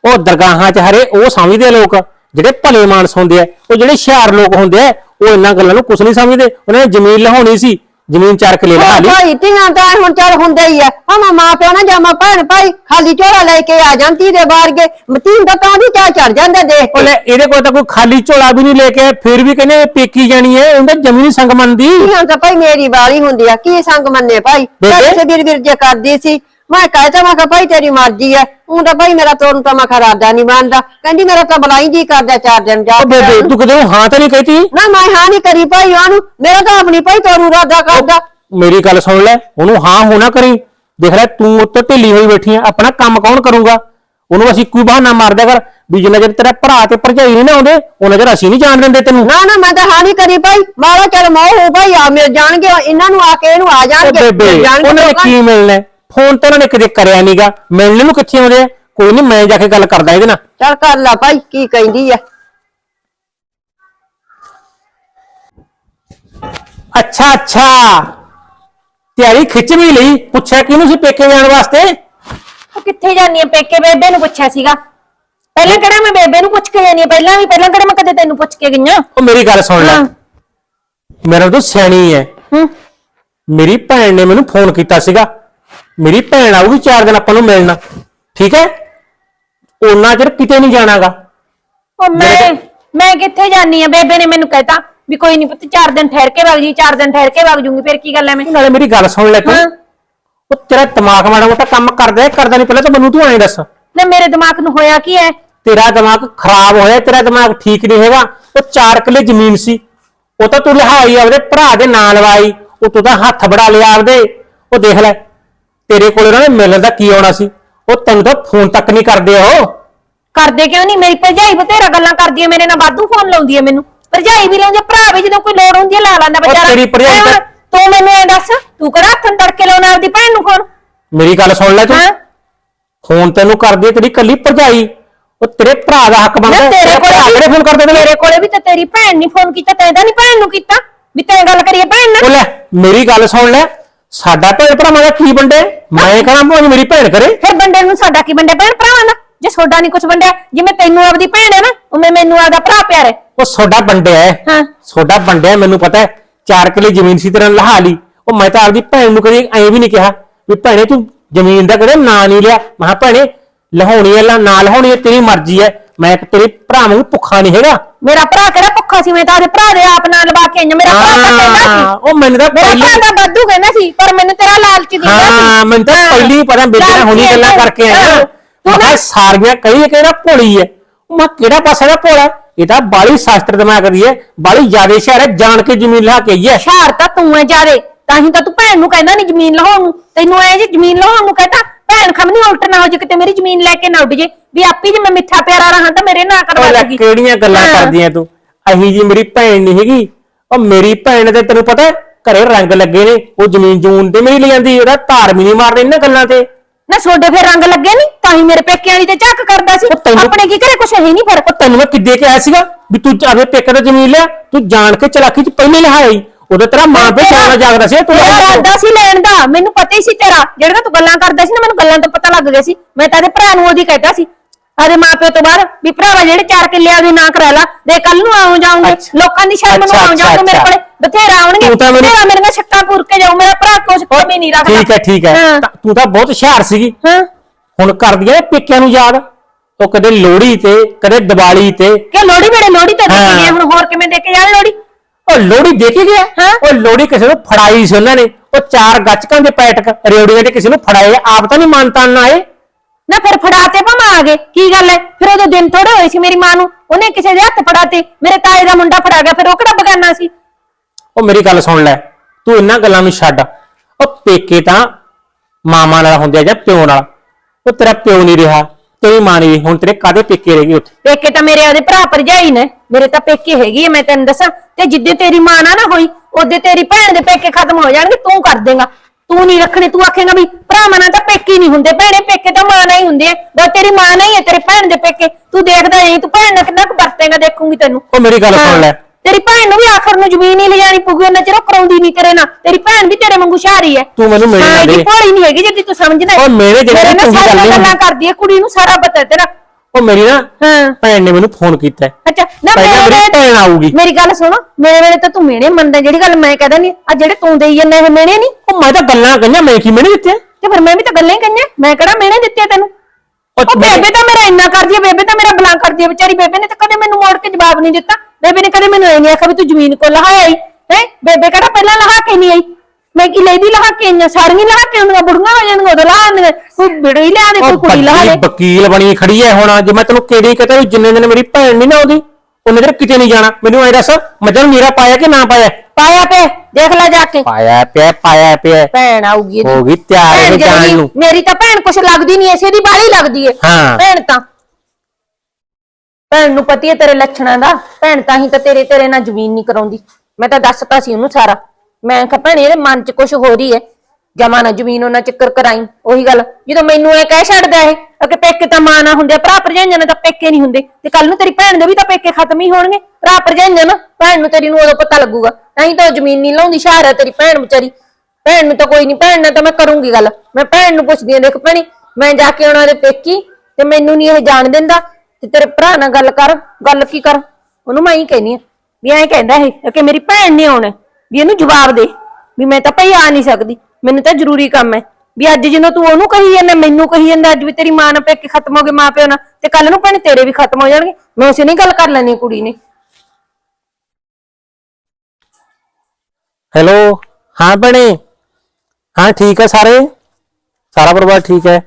ਉਹ ਦਰਗਾਹਾਂ 'ਚ ਹਰੇ ਉਹ ਸਮਝਦੇ ਆ ਲੋਕ। ਜਿਹੜੇ ਭਲੇ ਮਾਨਸ ਹੁੰਦੇ ਆ ਉਹ ਜਿਹੜੇ ਹੁਸ਼ਿਆਰ ਲੋਕ ਹੁੰਦੇ ਆ ਉਹ ਇਹਨਾਂ ਗੱਲਾਂ ਨੂੰ ਕੁਝ ਨਹੀਂ ਸਮਝਦੇ। ਉਹਨਾਂ ਨੇ ਜ਼ਮੀਨ ਲਹਾਉਣੀ ਸੀ ਜ਼ਮੀਨ ਚਾਰ ਕਿਲੇ ਲਹਾ ਲਈ। ਭਾਈ ਧੀਆਂ ਤਾਂ ਹੁਣ ਚੱਲ ਹੁੰਦਾ ਹੀ ਆ। ਹਾਂ ਮਾਂ ਪਿਓ ਨਾ ਜਾਮਾ ਭੈਣ ਭਾਈ ਖਾਲੀ ਝੋਲਾ ਲੈ ਕੇ ਆ ਜਾਂਦੀ ਦੇ ਬਾਹਰ ਗਏ ਮਤੀਨ ਦਾ ਤਾਂ ਵੀ ਚਾਹ ਚੜ ਜਾਂਦਾ ਦੇਖ ਕੇ। ਲੈ ਇਹਦੇ ਕੋਲ ਤਾਂ ਕੋਈ ਖਾਲੀ ਝੋਲਾ ਵੀ ਨਹੀਂ ਲੈ ਕੇ ਆਏ, ਫਿਰ ਵੀ ਕਹਿੰਦੇ ਪੇਕੀ ਜਾਣੀ ਐ ਉਹਦਾ ਜ਼ਮੀਨ ਸੰਗ ਮੰਨਦੀ। ਧੀਆਂ ਤਾਂ ਭਾਈ ਮੇਰੀ ਵਾਲੀ ਹੁੰਦੀ ਆ ਕੀ ਸੰਗ ਮੰਨੇ ਭਾਈ? ਬੇਬੇ? ਵੀਰ ਵੀਰ ਜੇ ਕਰਦੀ ਸੀ ਮੈਂ ਕਹਿਤਾ ਮੈਂ ਕਿਹਾ ਭਾਈ ਤੇਰੀ ਮਰਜ਼ੀ ਆ। ਉਹ ਤਾਂ ਭਾਈ ਮੇਰਾ ਤੋਰਨ ਤਾਂ ਮੈਂ ਖਰਾਦਾ ਨਹੀਂ ਮੰਨਦਾ ਕਹਿੰਦੀ ਮੇਰਾ ਤਾਂ ਬਲਾਈ ਜੀ ਕਰਦਾ ਚਾਰ ਦਿਨ ਜਾ ਉਹ ਕੇ। ਬੇਬੇ ਤੂੰ ਕਦੇ ਹਾਂ ਤਾਂ ਨਹੀਂ ਕਹਤੀ? ਨਾ ਮੈਂ ਹਾਂ ਨਹੀਂ ਕਰੀ ਭਾਈ ਉਹਨੂੰ। ਮੇਰਾ ਤਾਂ ਆਪਣੀ ਭਾਈ ਤੋਰੂ ਰਾਦਾ ਕਰਦਾ। ਮੇਰੀ ਗੱਲ ਸੁਣ ਲੈ ਉਹਨੂੰ ਹਾਂ ਹੋਣਾ ਕਰੀ। ਦੇਖ ਲੈ ਤੂੰ ਉੱਤੇ ਢਿੱਲੀ ਹੋਈ ਬੈਠੀ ਆ। ਆਪਣਾ ਕੰਮ ਕੌਣ ਕਰੂਗਾ? ਉਹਨੂੰ ਅਸੀਂ ਕੋਈ ਬਹਾਨਾ ਮਾਰ ਦਿਆ ਕਰ ਵੀ ਜਿੰਨਾ ਚਿਰ ਤੇਰਾ ਭਰਾ ਤੇ ਭਰਜਾਈ ਨਹੀਂ ਨਾ ਆਉਂਦੇ ਉਹਨਾਂ ਚਿਰ ਅਸੀਂ ਨਹੀਂ ਜਾਣ ਦਿੰਦੇ ਤੈਨੂੰ। ਨਾ ਨਾ ਮੈਂ ਤਾਂ ਹਾਂ ਨਹੀਂ ਕਰੀ ਭਾਈ। ਮਾਲਾ ਚੱਲ ਮੋਹ ਹੋ ਭਾਈ ਆ ਮਿਲ ਜਾਣਗੇ ਇਹਨਾਂ ਨੂੰ ਆ ਕੇ ਇਹਨੂੰ ਆ ਉਹ ਜਾਣਗੇ ਬੇਬੇ ਮਿਲ ਜਾਣਗੇ ਉਹਨਾਂ ਨੇ। ਲੋਕਾਂ ਕੀ ਮਿਲਣਾ? ਹੈ? ਫੋਨ ਤਾਂ ਉਹਨਾਂ ਨੇ ਕਦੇ ਕਰਿਆ ਨਹੀਂਗਾ ਮਿਲਣ ਨੂੰ ਕਿੱਥੇ ਆਉਂਦੇ ਆ? ਕੋਈ ਨਹੀਂ ਮੈਂ ਜਾ ਕੇ ਗੱਲ ਕਰਦਾ ਇਹਦੇ ਨਾਲ। ਚੱਲ ਕਰ ਲਾ ਭਾਈ ਕੀ ਕਹਿੰਦੀ ਆ। ਅੱਛਾ ਅੱਛਾ। ਤਿਆਰੀ ਖਿੱਚ ਵੀ ਲਈ। ਪੁੱਛਿਆ ਕਿਹਨੂੰ ਸੀ ਪੇਕੇ ਜਾਣ ਵਾਸਤੇ? ਉਹ ਕਿੱਥੇ ਜਾਨੀ ਆ? ਪੇਕੇ ਬੇਬੇ ਨੂੰ ਪੁੱਛਿਆ ਸੀਗਾ। ਪਹਿਲਾਂ ਕਿਹੜਾ ਮੈਂ ਬੇਬੇ ਨੂੰ ਪੁੱਛ ਕੇ ਜਾਨੀ ਆ? ਪਹਿਲਾਂ ਵੀ ਪਹਿਲਾਂ ਕਿਹੜਾ ਮੈਂ ਕਦੇ ਤੈਨੂੰ ਪੁੱਛ ਕੇ ਗਈਆਂ? ਉਹ ਮੇਰੀ ਗੱਲ ਸੁਣ ਲੈ। ਮੇਰਾ ਤਾਂ ਸਿਆਣੀ ਹੈ ਹੂੰ। ਮੇਰੀ ਭੈਣ ਨੇ ਮੈਨੂੰ ਫੋਨ ਕੀਤਾ ਸੀਗਾ। ਮੇਰੀ ਭੈਣ ਆਊਗੀ ਚਾਰ ਦਿਨ ਆਪਾਂ ਨੂੰ ਮਿਲਣਾ। ਠੀਕ ਹੈ? ਉਹਨਾਂ ਚਿਰ ਕਿਤੇ ਨਹੀਂ ਜਾਣਾਗਾ। ਉਹ ਮੈਂ ਮੈਂ ਕਿੱਥੇ ਜਾਨੀ ਆ? ਬੇਬੇ ਨੇ ਮੈਨੂੰ ਕਹਿਤਾ ਵੀ ਕੋਈ ਨਹੀਂ ਪੁੱਤ ਚਾਰ ਦਿਨ ਠਹਿਰ ਕੇ ਵਗ ਜੀ ਚਾਰ ਦਿਨ ਠਹਿਰ ਕੇ ਵਗ ਜੂੰਗੀ ਫਿਰ ਕੀ ਗੱਲ ਐ ਮੈਂ? ਨਾਲੇ ਮੇਰੀ ਗੱਲ ਸੁਣ ਲੈ ਤੂੰ। ਹਾਂ। ਉਹ ਤੇਰਾ ਦਿਮਾਗ ਮਾੜਾ ਮੋਟਾ ਕੰਮ ਕਰਦਾ ਹੈ ਕਰਦਾ ਨਹੀਂ ਪਹਿਲਾਂ ਤਾਂ ਮੈਨੂੰ ਤੂੰ ਐਂ ਦੱਸ। ਨਾ ਮੇਰੇ ਦਿਮਾਗ ਨੂੰ ਹੋਇਆ ਕੀ ਐ? ਤੇਰਾ ਦਿਮਾਗ ਖਰਾਬ ਹੋਇਆ ਤੇਰਾ ਦਿਮਾਗ ਠੀਕ ਨਹੀਂ ਹੈਗਾ। ਉਹ 4 ਕਿੱਲੇ ਜ਼ਮੀਨ ਸੀ। ਉਹ ਤਾਂ ਤੂੰ ਲਿਹਾਈ ਆਪਦੇ ਭਰਾ ਦੇ ਨਾਂ ਲਵਾਈ। ਉਹ ਤੂੰ ਤਾਂ ਹੱਥ ਬੜਾ ਲਿਆ ਆਪਦੇ। ਉਹ ਦੇਖ ਲੈ ਤੇਰੇ ਕੋਲ ਉਹਨਾਂ ਨੇ ਮਿਲਣ ਦਾ ਕੀ ਆਉਣਾ ਸੀ? ਉਹ ਤੈਨੂੰ ਤਾਂ ਫੋਨ ਤੱਕ ਨਹੀਂ ਕਰਦੇ ਉਹ। ਕਰਦੇ ਕਿਉਂ ਨਹੀਂ? ਮੇਰੀ ਭਰਜਾਈ ਬਥੇਰਾ ਗੱਲਾਂ ਕਰਦੀ ਐ ਮੇਰੇ ਨਾਲ ਵਾਧੂ ਫੋਨ ਲਾਉਂਦੀ ਐ ਮੈਨੂੰ। ਭਰਜਾਈ ਵੀ ਲਾਉਂਦੀ ਐ ਭਰਾ ਵੀ ਜਦੋਂ ਕੋਈ ਲੋੜ ਹੁੰਦੀ ਐ ਲਾ ਲੈਂਦਾ ਉਹ ਵਿਚਾਰਾ। ਤੇਰੀ ਭਰਜਾਈ ਐਂ ਤਾਂ- ਤੂੰ ਮੈਨੂੰ ਇਹ ਦੱਸ ਤੂੰ ਕਿਹੜਾ ਹੱਥਾਂ ਨੂੰ ਤੜਕੇ ਲਾਉਣਾ ਆਪਦੀ ਭੈਣ ਨੂੰ ਫੋਨ ਮੇਰੀ ਗੱਲ ਸੁਣ ਲੈ ਤੂੰ। ਹਾਂ। ਫੋਨ ਤੈਨੂੰ ਕਰਦੀ ਹੈ ਤੇਰੀ ਕੱਲੀ ਭਰਜਾਈ। ਉਹ ਤੇਰੇ ਭਰਾ ਦਾ ਹੱਕ ਨਾ ਬਣਦਾ ਤੇਰੇ ਭਰਾ ਕੋਲੇ ਕਿਹੜੇ ਫੋਨ ਕਰਦੇ ਨੇ ਤੇਰੇ ਕੋਲੇ ਵੀ ਤਾਂ ਤੇਰੀ ਭੈਣ ਨਹੀਂ ਫੋਨ ਕੀਤਾ ਤੈਂ ਤਾਂ ਨਹੀਂ ਭੈਣ ਨੂੰ ਕੀਤਾ। ਵੀ ਤੈਂ ਗੱਲ ਕਰੀਏ ਭੈਣ ਉਹ ਨਾਲ ਲੈ ਮੇਰੀ ਗੱਲ ਸੁਣ ਲੈ। ਸਾਡਾ ਭੈਣ ਭਰਾਵਾਂ ਦਾ ਕੀ ਬੰਦੇ ਮੈਂ ਕਹਾਂ ਭਾਵੇਂ ਮੇਰੀ ਭੈਣ ਕਰੇ? ਫਿਰ ਬੰਦੇ ਨੂੰ ਸਾਡਾ ਕੀ ਬੰਦੇ ਭੈਣ ਭਰਾਵਾਂ ਦਾ ਜੇ ਸੋਡਾ ਨਹੀਂ ਕੁਝ ਬੰਦਿਆ ਜਿਵੇਂ ਤੈਨੂੰ ਆਪਦੀ ਭੈਣ ਹੈ ਨਾ ਉਵੇਂ ਮੈਨੂੰ ਆਪਦਾ ਭਰਾ ਪਿਆਰ। ਉਹ ਸੋਡਾ ਬੰਡਿਆ ਹੈ। ਹਾਂ। ਸੋਡਾ ਬੰਡਿਆ ਮੈਨੂੰ ਪਤਾ ਹੈ ਚਾਰ ਕਿਲੇ ਜ਼ਮੀਨ ਸੀ ਤੇਰਾ ਲਹਾ ਲਈ। ਉਹ ਮੈਂ ਤਾਂ ਆਪਦੀ ਭੈਣ ਨੂੰ ਕਦੇ ਐਂ ਵੀ ਨਹੀਂ ਕਿਹਾ ਵੀ ਭੈਣੇ ਤੂੰ ਜ਼ਮੀਨ ਦਾ ਕਦੇ ਨਾਂ ਨਹੀਂ ਲਿਆ। ਮੈਂ ਕਿਹਾ ਭੈਣੇ ਲਹਾਉਣੀ ਹੈ ਲਾ ਨਾ ਲਹਾਉਣੀ ਹੈ ਤੇਰੀ ਮਰਜ਼ੀ ਹੈ। ਮੈਂ ਤੇਰੇ ਭਰਾ ਨੂੰ ਭੁੱਖਾ ਨਹੀਂ ਹੈਗਾ। ਮੇਰਾ ਭਰਾ ਕਿਹੜਾ ਭੁੱਖਾ ਸੀ? ਮੈਂ ਤਾਂ ਆਪਦੇ ਭਰਾ ਦੇ ਆਪ ਨਾਲ ਲਵਾ ਕੇ ਆਈ ਹਾਂ। ਮੇਰਾ ਭਰਾ ਤਾਂ ਕਹਿੰਦਾ ਹਾਂ, ਸੀ। ਉਹ ਮੈਨੂੰ ਤਾਂ ਮੇਰਾ ਪਹਿਲੀ ਭਰਾ ਤਾਂ ਵਾਧੂ ਕਹਿੰਦਾ ਸੀ ਪਰ ਮੈਨੂੰ ਤੇਰਾ ਲਾਲਚ ਦਿੰਦਾ ਹਾਂ ਮੈਨੂੰ ਤਾਂ। ਪਹਿਲੀ ਪਤਾ ਬੇਟੇ ਹੁਣੀ ਗੱਲਾਂ ਕਰਕੇ ਆਇਆ। ਮੈਂ ਤੂੰ ਕਿਹਾ ਨਾ ਸਾਰੀਆਂ ਕਈ ਕਿਹੜਾ ਭੋਲੀ ਹੈ। ਉਹ ਮੈਂ ਕਿਹੜਾ ਪਾਸੇ ਦਾ ਭੋਲਾ ਇਹ ਤਾਂ ਬਾਲੀ ਸ਼ਾਸਤਰ ਦਿਮਾਗ ਦੀ ਹੈ। ਬਾਲੀ ਜਿਆਦੇ ਸ਼ਹਿਰ ਹੈ ਜਾਣ ਕੇ ਜ਼ਮੀਨ ਲਾ ਕੇ ਆਈ ਹੈ। ਹੁਸ਼ਿਆਰ ਤਾਂ ਤੂੰ ਹੈ ਜਾਦੇ ਤਾਂ ਹੀ ਤਾਂ ਤੂੰ ਭੈਣ ਨੂੰ ਕਹਿੰਦਾ ਨਹੀਂ ਜ਼ਮੀਨ ਲਾਉਣ ਨੂੰ। ਤੈਨੂੰ ਐ ਜੀ ਜ਼ਮੀਨ ਲਾਉਣ ਨੂੰ ਕਹਿੰਦਾ ਭੈਣ ਖਮਨੀ ਉਲਟ ਨਾ ਹੋ ਜੇ ਕਿਤੇ ਮੇਰੀ ਜ਼ਮੀਨ ਲੈ ਕੇ ਨਾ ਉੱਡ ਜੇ ਵੀ ਆਪੀ ਜੇ ਮੈਂ ਮਿੱਠਾ ਪਿਆਰਾ ਰਹਾ ਤਾਂ ਮੇਰੇ ਨਾਂ ਕਰਵਾ ਲੈ ਦੇਗੀ। ਕਿਹੜੀਆਂ ਗੱਲਾਂ ਹਾਂ। ਕਰਦੀਆਂ ਤੂੰ? ਅਹੀ ਜੀ ਮੇਰੀ ਭੈਣ ਨਹੀਂ ਹੈਗੀ। ਉਹ ਮੇਰੀ ਭੈਣ ਤੇ ਤੈਨੂੰ ਪਤਾ ਹੈ, ਘਰੇ ਰੰਗ ਲੱਗੇ ਨੇ। ਉਹ ਜ਼ਮੀਨ ਜੂਨ ਤੇ ਮੇਰੀ ਲੈ ਜਾਂਦੀ ਉਹਦਾ ਧਾਰ ਵੀ ਨਹੀਂ ਮਾਰਦੇ ਇਹਨਾਂ ਗੱਲਾਂ ਤੇ। ਨਾ ਛੋਡੇ ਫਿਰ ਰੰਗ ਲੱਗੇ ਨਹੀਂ ਤਾਂ ਹੀ ਮੇਰੇ ਪੇਕਿਆਂ ਵਾਲੀ ਤੇ ਝੱਕ ਕਰਦਾ ਸੀ। ਉਹ ਤੈਨੂੰ- ਆਪਣੇ ਕੀ ਘਰੇ ਕੁਛ ਹੈ ਨਹੀਂ ਫ਼ਰਕ। ਉਹ ਤੈਨੂੰ ਮੈਂ ਕਿੱਦੇ ਕਿਹਾ ਸੀਗਾ ਵੀ ਤੂੰ ਜਾਵੇ ਪੇਕੇ ਤੋਂ ਜ਼ਮੀਨ ਲਿਆ ਤੂੰ ਜਾਣ ਕੇ ਚਲਾਕੀ ਚ ਪਹਿਲੇ ਲਿਹਾਈ। ਉਦੋਂ ਤੇਰਾ ਮਾਂ ਪਿਓ ਸਾਰਾ ਜਾਗਦਾ ਸੀ ਤੂੰ ਲਿਆ ਇਰਾਦਾ ਸੀ ਲੈਣ ਦਾ। ਮੈਨੂੰ ਪਤਾ ਹੀ ਸੀ ਤੇਰਾ। ਜਿਹੜਾ ਤੂੰ ਗੱਲਾਂ ਕਰਦਾ ਸੀ ਨਾ ਮੈਨੂੰ ਗੱਲਾਂ ਤੋਂ ਪਤਾ ਲੱਗ ਗਿਆ ਸੀ। ਮੈਂ ਤਾਂ ਇਹਦੇ ਭਰਾ ਨੂੰ ਉਹਦੀ ਕਹਿਤਾ ਸੀ। ਆਦੇ ਮਾਪਿਓ ਤੋਂ ਬਾਅਦ ਵੀ ਭਰਾਵਾ ਜਿਹੜੇ ਚਾਰ ਕਿੱਲੇ ਆਦੇ ਨਾ ਕਰਾ ਲਾ। ਦੇ ਕੱਲ ਨੂੰ ਆਉਂ ਜਾਉਂਗੇ ਅੱਛਾ। ਲੋਕਾਂ ਦੀ ਸ਼ਰਮ ਨੂੰ ਅੱਛਾ, ਆਉਂ ਜਾਉਂਗੇ ਮੇਰੇ ਅੱਛਾ। ਕੋਲੇ। ਬਥੇਰਾ ਆਉਣਗੇ। ਤੂੰ ਤਾਂ ਮੈਨੂੰ- ਬਥੇਰਾ ਮੇਰੀਆਂ ਛੱਕਾਂ ਪੂਰ ਕੇ ਜਾਊ। ਮੇਰਾ ਭਰਾ ਕੁਛ ਕਮੀ ਨਹੀਂ ਰੱਖਦਾ। ਠੀਕ ਹੈ ਠੀਕ ਹੈ। ਹਾਂ। ਤਾਂ ਤੂੰ ਤਾਂ ਬਹੁਤ ਹੁਸ਼ਿਆਰ ਸੀਗੀ। ਹਾਂ। ਹੁਣ ਕਰਦੀਆਂ ਨੇ ਪੇਕਿਆਂ ਨੂੰ ਯਾਦ। ਉਹ ਕਦੇ ਲੋਹੜੀ ਤੇ ਕਦੇ ਦੀਵਾਲੀ ਤੇ। ਕਿ ਲੋੜੀ ਮੇਰੇ ਲੋੜੀ ਤੇ ਹਾਂ। ਹੁਣ ਹੋਰ ਕਿਵੇਂ ਦੇ ਕੇ ਜਾਣ ਲੋੜੀ ਉਹ ਲੋਹੜੀ ਦੇ ਕੇ ਗਿਆ। ਹਾਂ। ਉਹ ਲੋਹੜੀ ਕਿਸੇ ਨੂੰ ਫੜਾਈ ਸੀ ਉਹਨਾਂ ਨੇ। ਉਹ ਚਾਰ ਗੱਚਕਾਂ ਦੇ ਪੈਟਕ ਰੇਵੜੀਆਂ ਤੇ ਕਿਸੇ ਨੂੰ ਫੜਾਏ। ਆਪ ਤਾਂ ਨਹੀਂ ਮਾਨਤਾ ਨਾ ਆਏ। ਨਾ ਫਿਰ ਫੜਾਤੇ ਭਾਵੇਂ ਆ ਗਏ। ਕੀ ਗੱਲ ਹੈ? ਫਿਰ ਉਦੋਂ ਦਿਨ ਥੋੜੇ ਹੋਏ ਸੀ ਮੇਰੀ ਮਾਂ ਨੂੰ। ਉਹਨੇ ਕਿਸੇ ਦੇ ਹੱਥ ਫੜਾਤੇ। ਮੇਰੇ ਤਾਏ ਦਾ ਮੁੰਡਾ ਫੜਾ ਗਿਆ। ਫਿਰ ਉਹ ਕਿਹੜਾ ਬਗਾਨਾ ਸੀ? ਉਹ ਮੇਰੀ ਗੱਲ ਸੁਣ ਲੈ। ਤੂੰ ਇਹਨਾਂ ਗੱਲਾਂ ਨੂੰ ਛੱਡ। ਉਹ ਪੇਕੇ ਤਾਂ ਮਾਮਾ ਨਾਲ ਹੁੰਦੇ ਆ ਜਾਂ ਪਿਓ ਨਾਲ। ਉਹ ਤੇਰਾ ਪਿਓ ਨਹੀਂ ਰਿਹਾ। ਤੇਰੀ ਮਾਂ ਨਹੀਂ ਰਹੀ, ਹੁਣ ਤੇਰੇ ਕਾਦੇ ਪੇਕੇ ਰਹਿ ਗਏ ਉੱਥੇ? ਪੇਕੇ ਤਾਂ ਮੇਰੇ ਉਹਦੇ ਭਰਾ ਭਰਜਾਈ ਨੇ। ਮੇਰੇ ਤਾਂ ਪੇਕੇ ਹੈਗੀ ਐ ਮੈਂ ਤੈਨੂੰ ਦੱਸਾਂ। ਤੇ ਜਿੱਦੇ ਤੇਰੀ ਮਾਂ ਨਾ ਨਾ ਹੋਈ ਉਹਦੇ ਤੇਰੀ ਭੈਣ ਦੇ ਪੇਕੇ ਖਤਮ ਹੋ ਜਾਣਗੇ ਤੂੰ ਕਰ ਦੇਗਾ। ਤੂੰ ਨਹੀਂ ਰੱਖਣੇ ਤੂੰ ਆਖੇਗਾ ਵੀ ਭਰਾਵਾਂ ਨਾਲ ਤਾਂ ਪੇਕੇ ਨਹੀਂ ਹੁੰਦੇ ਭੈਣੇ ਪੇਕੇ ਤਾਂ ਮਾਂ ਨਾਲ ਹੀ ਹੁੰਦੇ ਆ। ਬਸ ਤੇਰੀ ਮਾਂ ਨਹੀਂ ਹੈ ਤੇਰੇ ਭੈਣ ਦੇ ਪੇਕੇ। ਤੂੰ ਦੇਖਦਾ ਨਹੀਂ ਤੂੰ ਭੈਣ ਨਾਲ ਕਿੰਨਾ ਕੁ ਵਰਤੇਗਾ ਦੇਖੂਗੀ ਤੈਨੂੰ। ਉਹ ਮੇਰੀ ਗੱਲ ਸੁਣ ਲੈ। ਤੇਰੀ ਭੈਣ ਨੂੰ ਵੀ ਆਖਰ ਨੂੰ ਜ਼ਮੀਨ ਹੀ ਲਿਜਾਣੀ ਪਊਗੀ ਉਹਨਾਂ ਚਿਰ ਉਹ ਕਰਾਉਂਦੀ ਨਹੀਂ ਤੇਰੇ ਨਾਲ। ਤੇਰੀ ਭੈਣ ਵੀ ਤੇਰੇ ਵਾਂਗੂ ਸ਼ਾਰੀ ਹੈ ਤੂੰ ਮੈਨੂੰ ਮਿਲ ਹਾਂ, ਨਾ ਇਹਦੀ ਦੇ। ਭੋਲੀ ਨਹੀਂ ਹੈਗੀ ਜਿੱਦੀ ਤੂੰ ਸਮਝਦਾ ਹੈ। ਉਹ ਮੇਰੇ ਜਿਹੜੇ ਮੇਰੇ ਨਾਲ ਚੰਗੀ ਗੱਲ। ਕਰਦੀ ਹੈ ਕੁੜੀ ਨੂੰ ਸਾਰਾ ਪਤਾ ਹੈ ਤੇਰਾ। ਉਹ ਮੇਰੀ ਨਾ ਹਾਂ। ਭੈਣ ਨੇ ਮੈਨੂੰ ਫੋਨ ਕੀਤਾ ਹੈ। ਅੱਛਾ ਨਾ ਪਹਿਲਾਂ ਮੇਰੇ ਮੇਰੀ ਭੈਣ ਆਊਗੀ। ਮੇਰੀ ਗੱਲ ਸੁਣ ਮੇਰੇ ਵੇਲੇ ਤਾਂ ਤੂੰ ਮਿਹਣੇ ਮੰਨਦਾ ਜਿਹੜੀ ਗੱਲ ਮੈਂ ਕਹਦਾ ਨਹੀਂ ਆ ਜਿਹੜੇ ਤੂੰ ਦੇਈ ਜਾਂਦਾ ਇਹ ਮਿਹਣੇ ਨਹੀਂ। ਉਹ ਮੈਂ ਤਾਂ ਗੱਲਾਂ ਕਹੀਆਂ ਮੈਂ ਕੀ ਮੈਨੂੰ ਦਿੱਤੇ ਤੇ ਫਿਰ ਮੈਂ ਵੀ ਤਾਂ ਗੱਲਾਂ ਹੀ ਕਹੀਆਂ ਮੈਂ ਕਿਹੜਾ ਮਿਹਣੇ ਦਿੱਤੇ ਆ ਤੈਨੂੰ? ਉਹ ਉਹ ਬੇਬੇ ਤਾਂ ਮੇਰਾ ਇੰਨਾ ਕਰਦੀ ਹੈ ਬੇਬੇ ਤਾਂ ਮੇਰਾ ਬਲਾਂ ਕਰਦੀ ਹੈ ਵਿਚਾਰੀ ਬੇਬੇ ਨੇ ਤਾਂ ਕਦੇ ਮੈਨੂੰ ਮੋੜ ਕੇ ਜਵਾਬ ਨਹੀਂ ਦਿੱਤਾ। ਬੇਬੇ ਨੇ ਕਦੇ ਮੈਨੂੰ ਇਹ ਨਹੀਂ ਆਖਿਆ ਵੀ ਤੂੰ ਜ਼ਮੀਨ ਕੋ ਲਹਾਇਆ ਆਈ ਹੈ? ਬੇਬੇ ਕਿਹੜਾ ਪਹਿਲਾਂ ਲਹਾ ਕੇ ਨਹੀਂ ਆਈ? ਮੈਂ ਕੀ ਲੈਦੀ ਲਹਾ ਕੇ ਆਈਆਂ ਸਾਰੀਆਂ ਲਹਾ ਕੇ ਆਉਂਦੀਆਂ ਬੁੜੀਆਂ ਹੋ ਜਾਂਦੀਆਂ ਉਦੋਂ ਲਹਾ ਆਉਂਦੀਆਂ ਕੋਈ ਬਿੜਈ ਲਿਆ ਦੇ ਕੋਈ ਕੁੜੀ ਲਹਾ ਦੇ। ਵਕੀਲ ਬਣੀ ਖੜੀ ਹੈ ਹੁਣ ਜੇ ਮੈਂ ਤੈਨੂੰ ਕਿਹੜੀ ਕਹਤਾ ਜਿੰਨੇ ਦਿਨ ਮੇਰੀ ਭੈਣ ਨਹੀਂ ਨਾ ਆਉਂਦੀ ਉਹਨੇ ਦਿਨ ਕਿਤੇ ਨਹੀਂ ਜਾਣਾ। ਮੈਨੂੰ ਐ ਦੱਸ ਮਜਨ ਮੇਰਾ ਪਾਇਆ ਕਿ ਨਾ ਪਾਇਆ? ਪਾਇਆ ਪੇ ਦੇਖ ਲੈ ਜਾ ਕੇ। ਪਾਇਆ ਪਿਆ ਪਾਇਆ ਪਿਆ। ਭੈਣ ਆਊਗੀ ਇਹਦੀ। ਹੋ ਗਈ ਤਿਆਰ ਭੈਣ ਇਹ ਜਾਣ ਜਿਹੜੀ- ਨੂੰ। ਮੇਰੀ ਤਾਂ ਭੈਣ ਕੁਛ ਲੱਗਦੀ ਨਹੀਂ ਐਸੇ ਦੀ ਬਾਹਲੀ ਲੱਗਦੀ ਏ ਹਾਂ। ਭੈਣ ਤਾਂ। ਭੈਣ ਨੂੰ ਪਤੀ ਹੈ ਤੇਰੇ ਲੱਛਣਾਂ ਦਾ। ਭੈਣ ਤਾਂ ਹੀ ਤਾਂ ਤੇਰੇ ਤੇਰੇ ਨਾਲ ਜ਼ਮੀਨ ਨਹੀਂ ਕਰਾਉਂਦੀ। ਮੈਂ ਤਾਂ ਦੱਸਤਾ ਸੀ ਉਹਨੂੰ ਸਾਰਾ। ਮੈਂ ਕਿਹਾ ਭੈਣੇ ਇਹਦੇ ਮਨ 'ਚ ਕੁਛ ਹੋ ਰਹੀ ਹੈ। ਜਮਾ ਨਾ ਜ਼ਮੀਨ ਉਹਨਾਂ ਚੱਕਰ ਕਰਾਈ ਉਹੀ ਗੱਲ। ਜਦੋਂ ਮੈਨੂੰ ਇਹ ਕਹਿ ਛੱਡਦਾ ਇਹ ਕਿ ਪੇਕੇ ਤਾਂ ਮਾਂ ਨਾ ਹੁੰਦੇ ਆ, ਭਰਾ ਭਰਜਾਈਆਂ ਨੇ ਤਾਂ ਪੇਕੇ ਨਹੀਂ ਹੁੰਦੇ। ਤੇ ਕੱਲ ਨੂੰ ਤੇਰੀ ਭੈਣ ਦੇ ਵੀ ਤਾਂ ਪੇਕੇ ਖਤਮ ਹੀ ਹੋਣਗੇ। ਭਰਾ ਭਰਜਾਈਆਂ ਨਾ ਭੈਣ ਨੂੰ ਤੇਰੀ ਨੂੰ ਉਦੋਂ ਪਤਾ ਲੱਗੂਗਾ। ਨਹੀਂ ਤਾਂ ਉਹ ਜ਼ਮੀਨ ਨਹੀਂ ਲਾਉਂਦੀ ਸ਼ਹਿਰ ਹੈ ਤੇਰੀ ਭੈਣ ਵਿਚਾਰੀ। ਭੈਣ ਨੂੰ ਤਾਂ ਕੋਈ ਨਹੀਂ ਭੈਣ ਨਾਲ ਤਾਂ ਮੈਂ ਕਰੂੰਗੀ ਗੱਲ। ਮੈਂ ਭੈਣ ਨੂੰ ਪੁੱਛਦੀ ਆ ਦੇਖ ਭੈਣੀ ਮੈਂ ਜਾ ਕੇ ਉਹਨਾਂ ਦੇ ਪੇਕੀ ਤੇ ਮੈਨੂੰ ਨਹੀਂ ਇਹ ਜਾਣ ਦਿੰਦਾ। ਤੇ ਤੇਰੇ ਭਰਾ ਨਾਲ ਗੱਲ ਕਰ ਗੱਲ ਕੀ ਕਰ? ਉਹਨੂੰ ਮੈਂ ਹੀ ਕਹਿਨੀ ਆ ਵੀ ਐਂ ਕਹਿੰਦਾ ਇਹ ਕਿ ਮੇਰੀ ਭੈਣ ਨਹੀਂ ਆਉਣਾ। ਵੀ ਇਹਨੂੰ ਜਵਾਬ ਦੇ, ਵੀ ਮੈਂ ਤਾਂ ਭਾਈ ਆ ਨਹੀਂ ਸਕਦੀ, ਮੈਨੂੰ ਤਾਂ ਜ਼ਰੂਰੀ ਕੰਮ ਹੈ। ਵੀ ਅੱਜ ਜਦੋਂ ਤੂੰ ਉਹਨੂੰ ਕਹੀ ਜਾਂਦਾ, ਮੈਨੂੰ ਕਹੀ ਜਾਂਦਾ, ਅੱਜ ਵੀ ਤੇਰੀ ਮਾਂ ਨਾਲ ਪੇਕੇ ਖਤਮ ਹੋ ਗਏ ਮਾਂ ਪਿਓ ਨਾਲ, ਤੇ ਕੱਲ ਨੂੰ ਭੈਣ ਤੇਰੇ ਵੀ ਖਤਮ ਹੋ ਜਾਣਗੇ। ਮੈਂ ਉਸੇ ਨਹੀਂ ਗੱਲ ਕਰ ਲੈਣੀ ਕੁੜੀ ਨੇ ਹੈਲੋ ਹਾਂ ਭੈਣੇ? ਹਾਂ, ਠੀਕ ਹੈ ਸਾਰੇ? ਸਾਰਾ ਪਰਿਵਾਰ ਠੀਕ ਹੈ?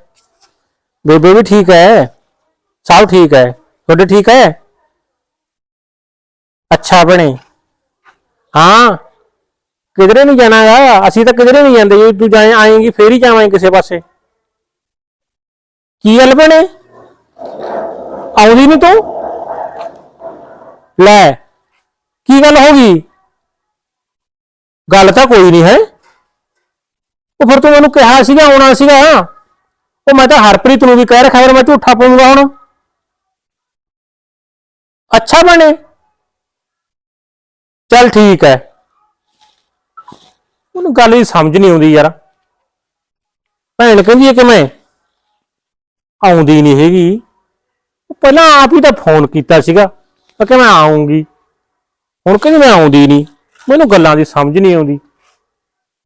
ਬੇਬੇ ਵੀ ਠੀਕ ਹੈ? ਸਭ ਠੀਕ ਹੈ? ਤੁਹਾਡੇ ਠੀਕ ਹੈ? ਅੱਛਾ ਭੈਣੇ। ਹਾਂ। ਕਿਧਰੇ ਨਹੀਂ ਜਾਣਾਗਾ ਅਸੀਂ ਤਾਂ ਕਿਧਰੇ ਨਹੀਂ ਜਾਂਦੇ ਜੇ, ਤੂੰ ਜਾਏ ਆਏਂਗੀ, ਫੇਰ ਹੀ ਜਾਵਾਂਗੇ ਕਿਸੇ ਪਾਸੇ। ਕੀ ਗੱਲ ਬਣੇ ਆਉਂਦੀ ਨਹੀਂ ਤੂੰ? ਲੈ, ਕੀ ਗੱਲ ਹੋ ਗਈ? ਗੱਲ ਤਾਂ ਕੋਈ ਨਹੀਂ ਹੈ। ਉਹ ਫਿਰ ਤੂੰ ਮੈਨੂੰ ਕਿਹਾ ਸੀਗਾ, ਆਉਣਾ ਸੀਗਾ। ਉਹ ਮੈਂ ਤਾਂ ਹਰਪ੍ਰੀਤ ਨੂੰ ਵੀ ਕਹਿ ਰੱਖਿਆ, ਫਿਰ ਮੈਂ ਝੂਠਾ ਪਾਉਂਗਾ ਹੁਣ। ਅੱਛਾ ਬਣੇ ਚੱਲ ਠੀਕ ਹੈ। ਉਹਨੂੰ ਗੱਲ ਹੀ ਸਮਝ ਨਹੀਂ ਆਉਂਦੀ ਯਾਰ। ਭੈਣ ਕਹਿੰਦੀ ਹੈ ਕਿ ਮੈਂ ਆਉਂਦੀ ਨਹੀਂ ਹੈਗੀ। ਉਹ ਪਹਿਲਾਂ ਆਪ ਹੀ ਤਾਂ ਫੋਨ ਕੀਤਾ ਸੀਗਾ ਮੈਂ ਕਿ ਮੈਂ ਆਉਂਗੀ। ਹੁਣ ਕਹਿੰਦੀ ਮੈਂ ਆਉਂਦੀ ਨਹੀਂ। ਮੈਨੂੰ ਗੱਲਾਂ ਦੀ ਸਮਝ ਨਹੀਂ ਆਉਂਦੀ।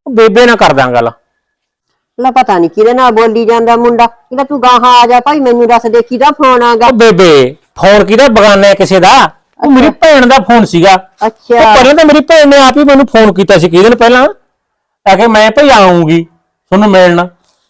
ਉਹ ਬੇਬੇ ਨਾਲ ਕਰਦਾ ਗੱਲ। ਲੈ ਪਤਾ ਨਹੀਂ ਕਿਹਦੇ ਨਾਲ ਬੋਲੀ ਜਾਂਦਾ ਮੁੰਡਾ। ਕਹਿੰਦਾ ਤੂੰ ਗਾਹਾਂ ਆ ਜਾ ਭਾਈ ਮੈਨੂੰ ਦੱਸ ਦੇ ਕਿਹਦਾ ਫੋਨ ਆਗਾ। ਉਹ ਬੇਬੇ ਫੋਨ ਕਿਹਦਾ ਬਗਾਨਾ ਹੈ ਕਿਸੇ ਦਾ? ਉਹ ਮੇਰੀ ਭੈਣ ਦਾ ਫੋਨ ਸੀਗਾ। ਉਹ ਅੱਛਾ। ਪਹਿਲਾਂ ਤਾਂ ਮੇਰੀ ਭੈਣ ਨੇ ਆਪ ਹੀ ਮੈਨੂੰ ਫੋਨ ਕੀਤਾ ਸੀ ਕਈ ਦਿਨ ਪਹਿਲਾਂ? ਆ ਕਿ ਮੈਂ ਭਈ ਆਉਂਗੀ ਤੁਹਾਨੂੰ ਮਿਲਣ।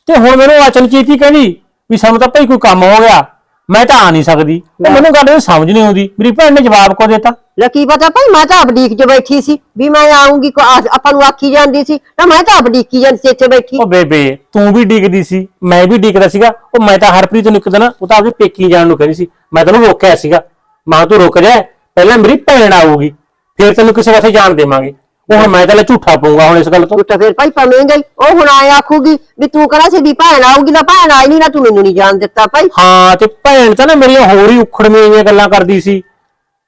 ਤੇ ਹੁਣ ਮੈਨੂੰ ਅਚਨਚੇਤੀ ਕਹਿੰਦੀ ਵੀ ਸਾਨੂੰ ਤਾਂ ਭਈ ਕੋਈ ਕੰਮ ਹੋ ਗਿਆ ਮੈਂ ਤਾਂ ਆ ਨਹੀਂ ਸਕਦੀ। ਤੇ ਮੈਨੂੰ ਗੱਲ ਇਹ ਸਮਝ ਨਹੀਂ ਆਉਂਦੀ ਮੇਰੀ ਭੈਣ ਨੇ ਜਵਾਬ ਕੋ ਦਿੱਤਾ। ਲੈ ਕੀ ਪਤਾ ਭਾਈ ਮੈਂ ਤਾਂ ਅਬਡੀਕ 'ਚ ਬੈਠੀ ਸੀ ਵੀ ਮੈਂ ਆਉਂਗੀ ਆਪਾਂ ਨੂੰ ਆਖੀ ਜਾਂਦੀ ਸੀ ਨਾ ਮੈਂ ਤਾਂ ਅਬਡੀਕੀ ਜਾਂਦੀ ਸੀ ਇੱਥੇ ਬੈਠੀ। ਉਹ ਬੇਬੇ ਤੂੰ ਵੀ ਡਿੱਗਦੀ ਸੀ ਮੈਂ ਵੀ ਡਿੱਗਦਾ ਸੀਗਾ ਉਹ ਮੈਂ ਤਾਂ ਹਰਪ੍ਰੀਤ ਨੂੰ ਇੱਕ ਦਿਨ ਉਹ ਤਾਂ ਆਪਣੀ ਪੇਕੀ ਜਾਣ ਨੂੰ ਕਹਿੰਦੀ ਸੀ ਮੈਂ ਤੈਨੂੰ ਰੋਕਿਆ ਸੀਗਾ। ਮਾਂ ਤੂੰ ਰੁਕ ਜਾ ਪਹਿਲਾਂ ਮੇਰੀ ਭੈਣ ਆਊਗੀ ਫਿਰ ਤੈਨੂੰ ਕਿਸੇ ਪਾਸੇ ਜਾਣ ਦੇਵਾਂਗੇ। ਉਹ ਹੁਣ ਮੈਂ ਲੈ ਝੂਠਾ ਪਾਉਂਗਾ ਹੁਣ ਇਸ ਗੱਲ ਤੋਂ। ਤੂੰ ਫਿਰ ਭਾਈ ਪਵੇਂਗਾ ਹੀ ਉਹ ਹੁਣ ਆਏ ਆਖੂਗੀ ਵੀ ਤੂੰ ਕਹਣਾ ਸੀ ਵੀ ਭੈਣ ਆਊਗੀ ਤਾਂ ਭੈਣ ਆਈ ਨਹੀਂ ਨਾ ਤੂੰ ਮੈਨੂੰ ਨਹੀਂ ਜਾਣ ਦਿੱਤਾ ਭਾਈ। ਹਾਂ ਤੇ ਭੈਣ ਤਾਂ ਨਾ ਮੇਰੀਆਂ ਹੋਰ ਹੀ ਉਖੜਵੀਆਂ ਜਿਹੀਆਂ ਗੱਲਾਂ ਕਰਦੀ ਸੀ।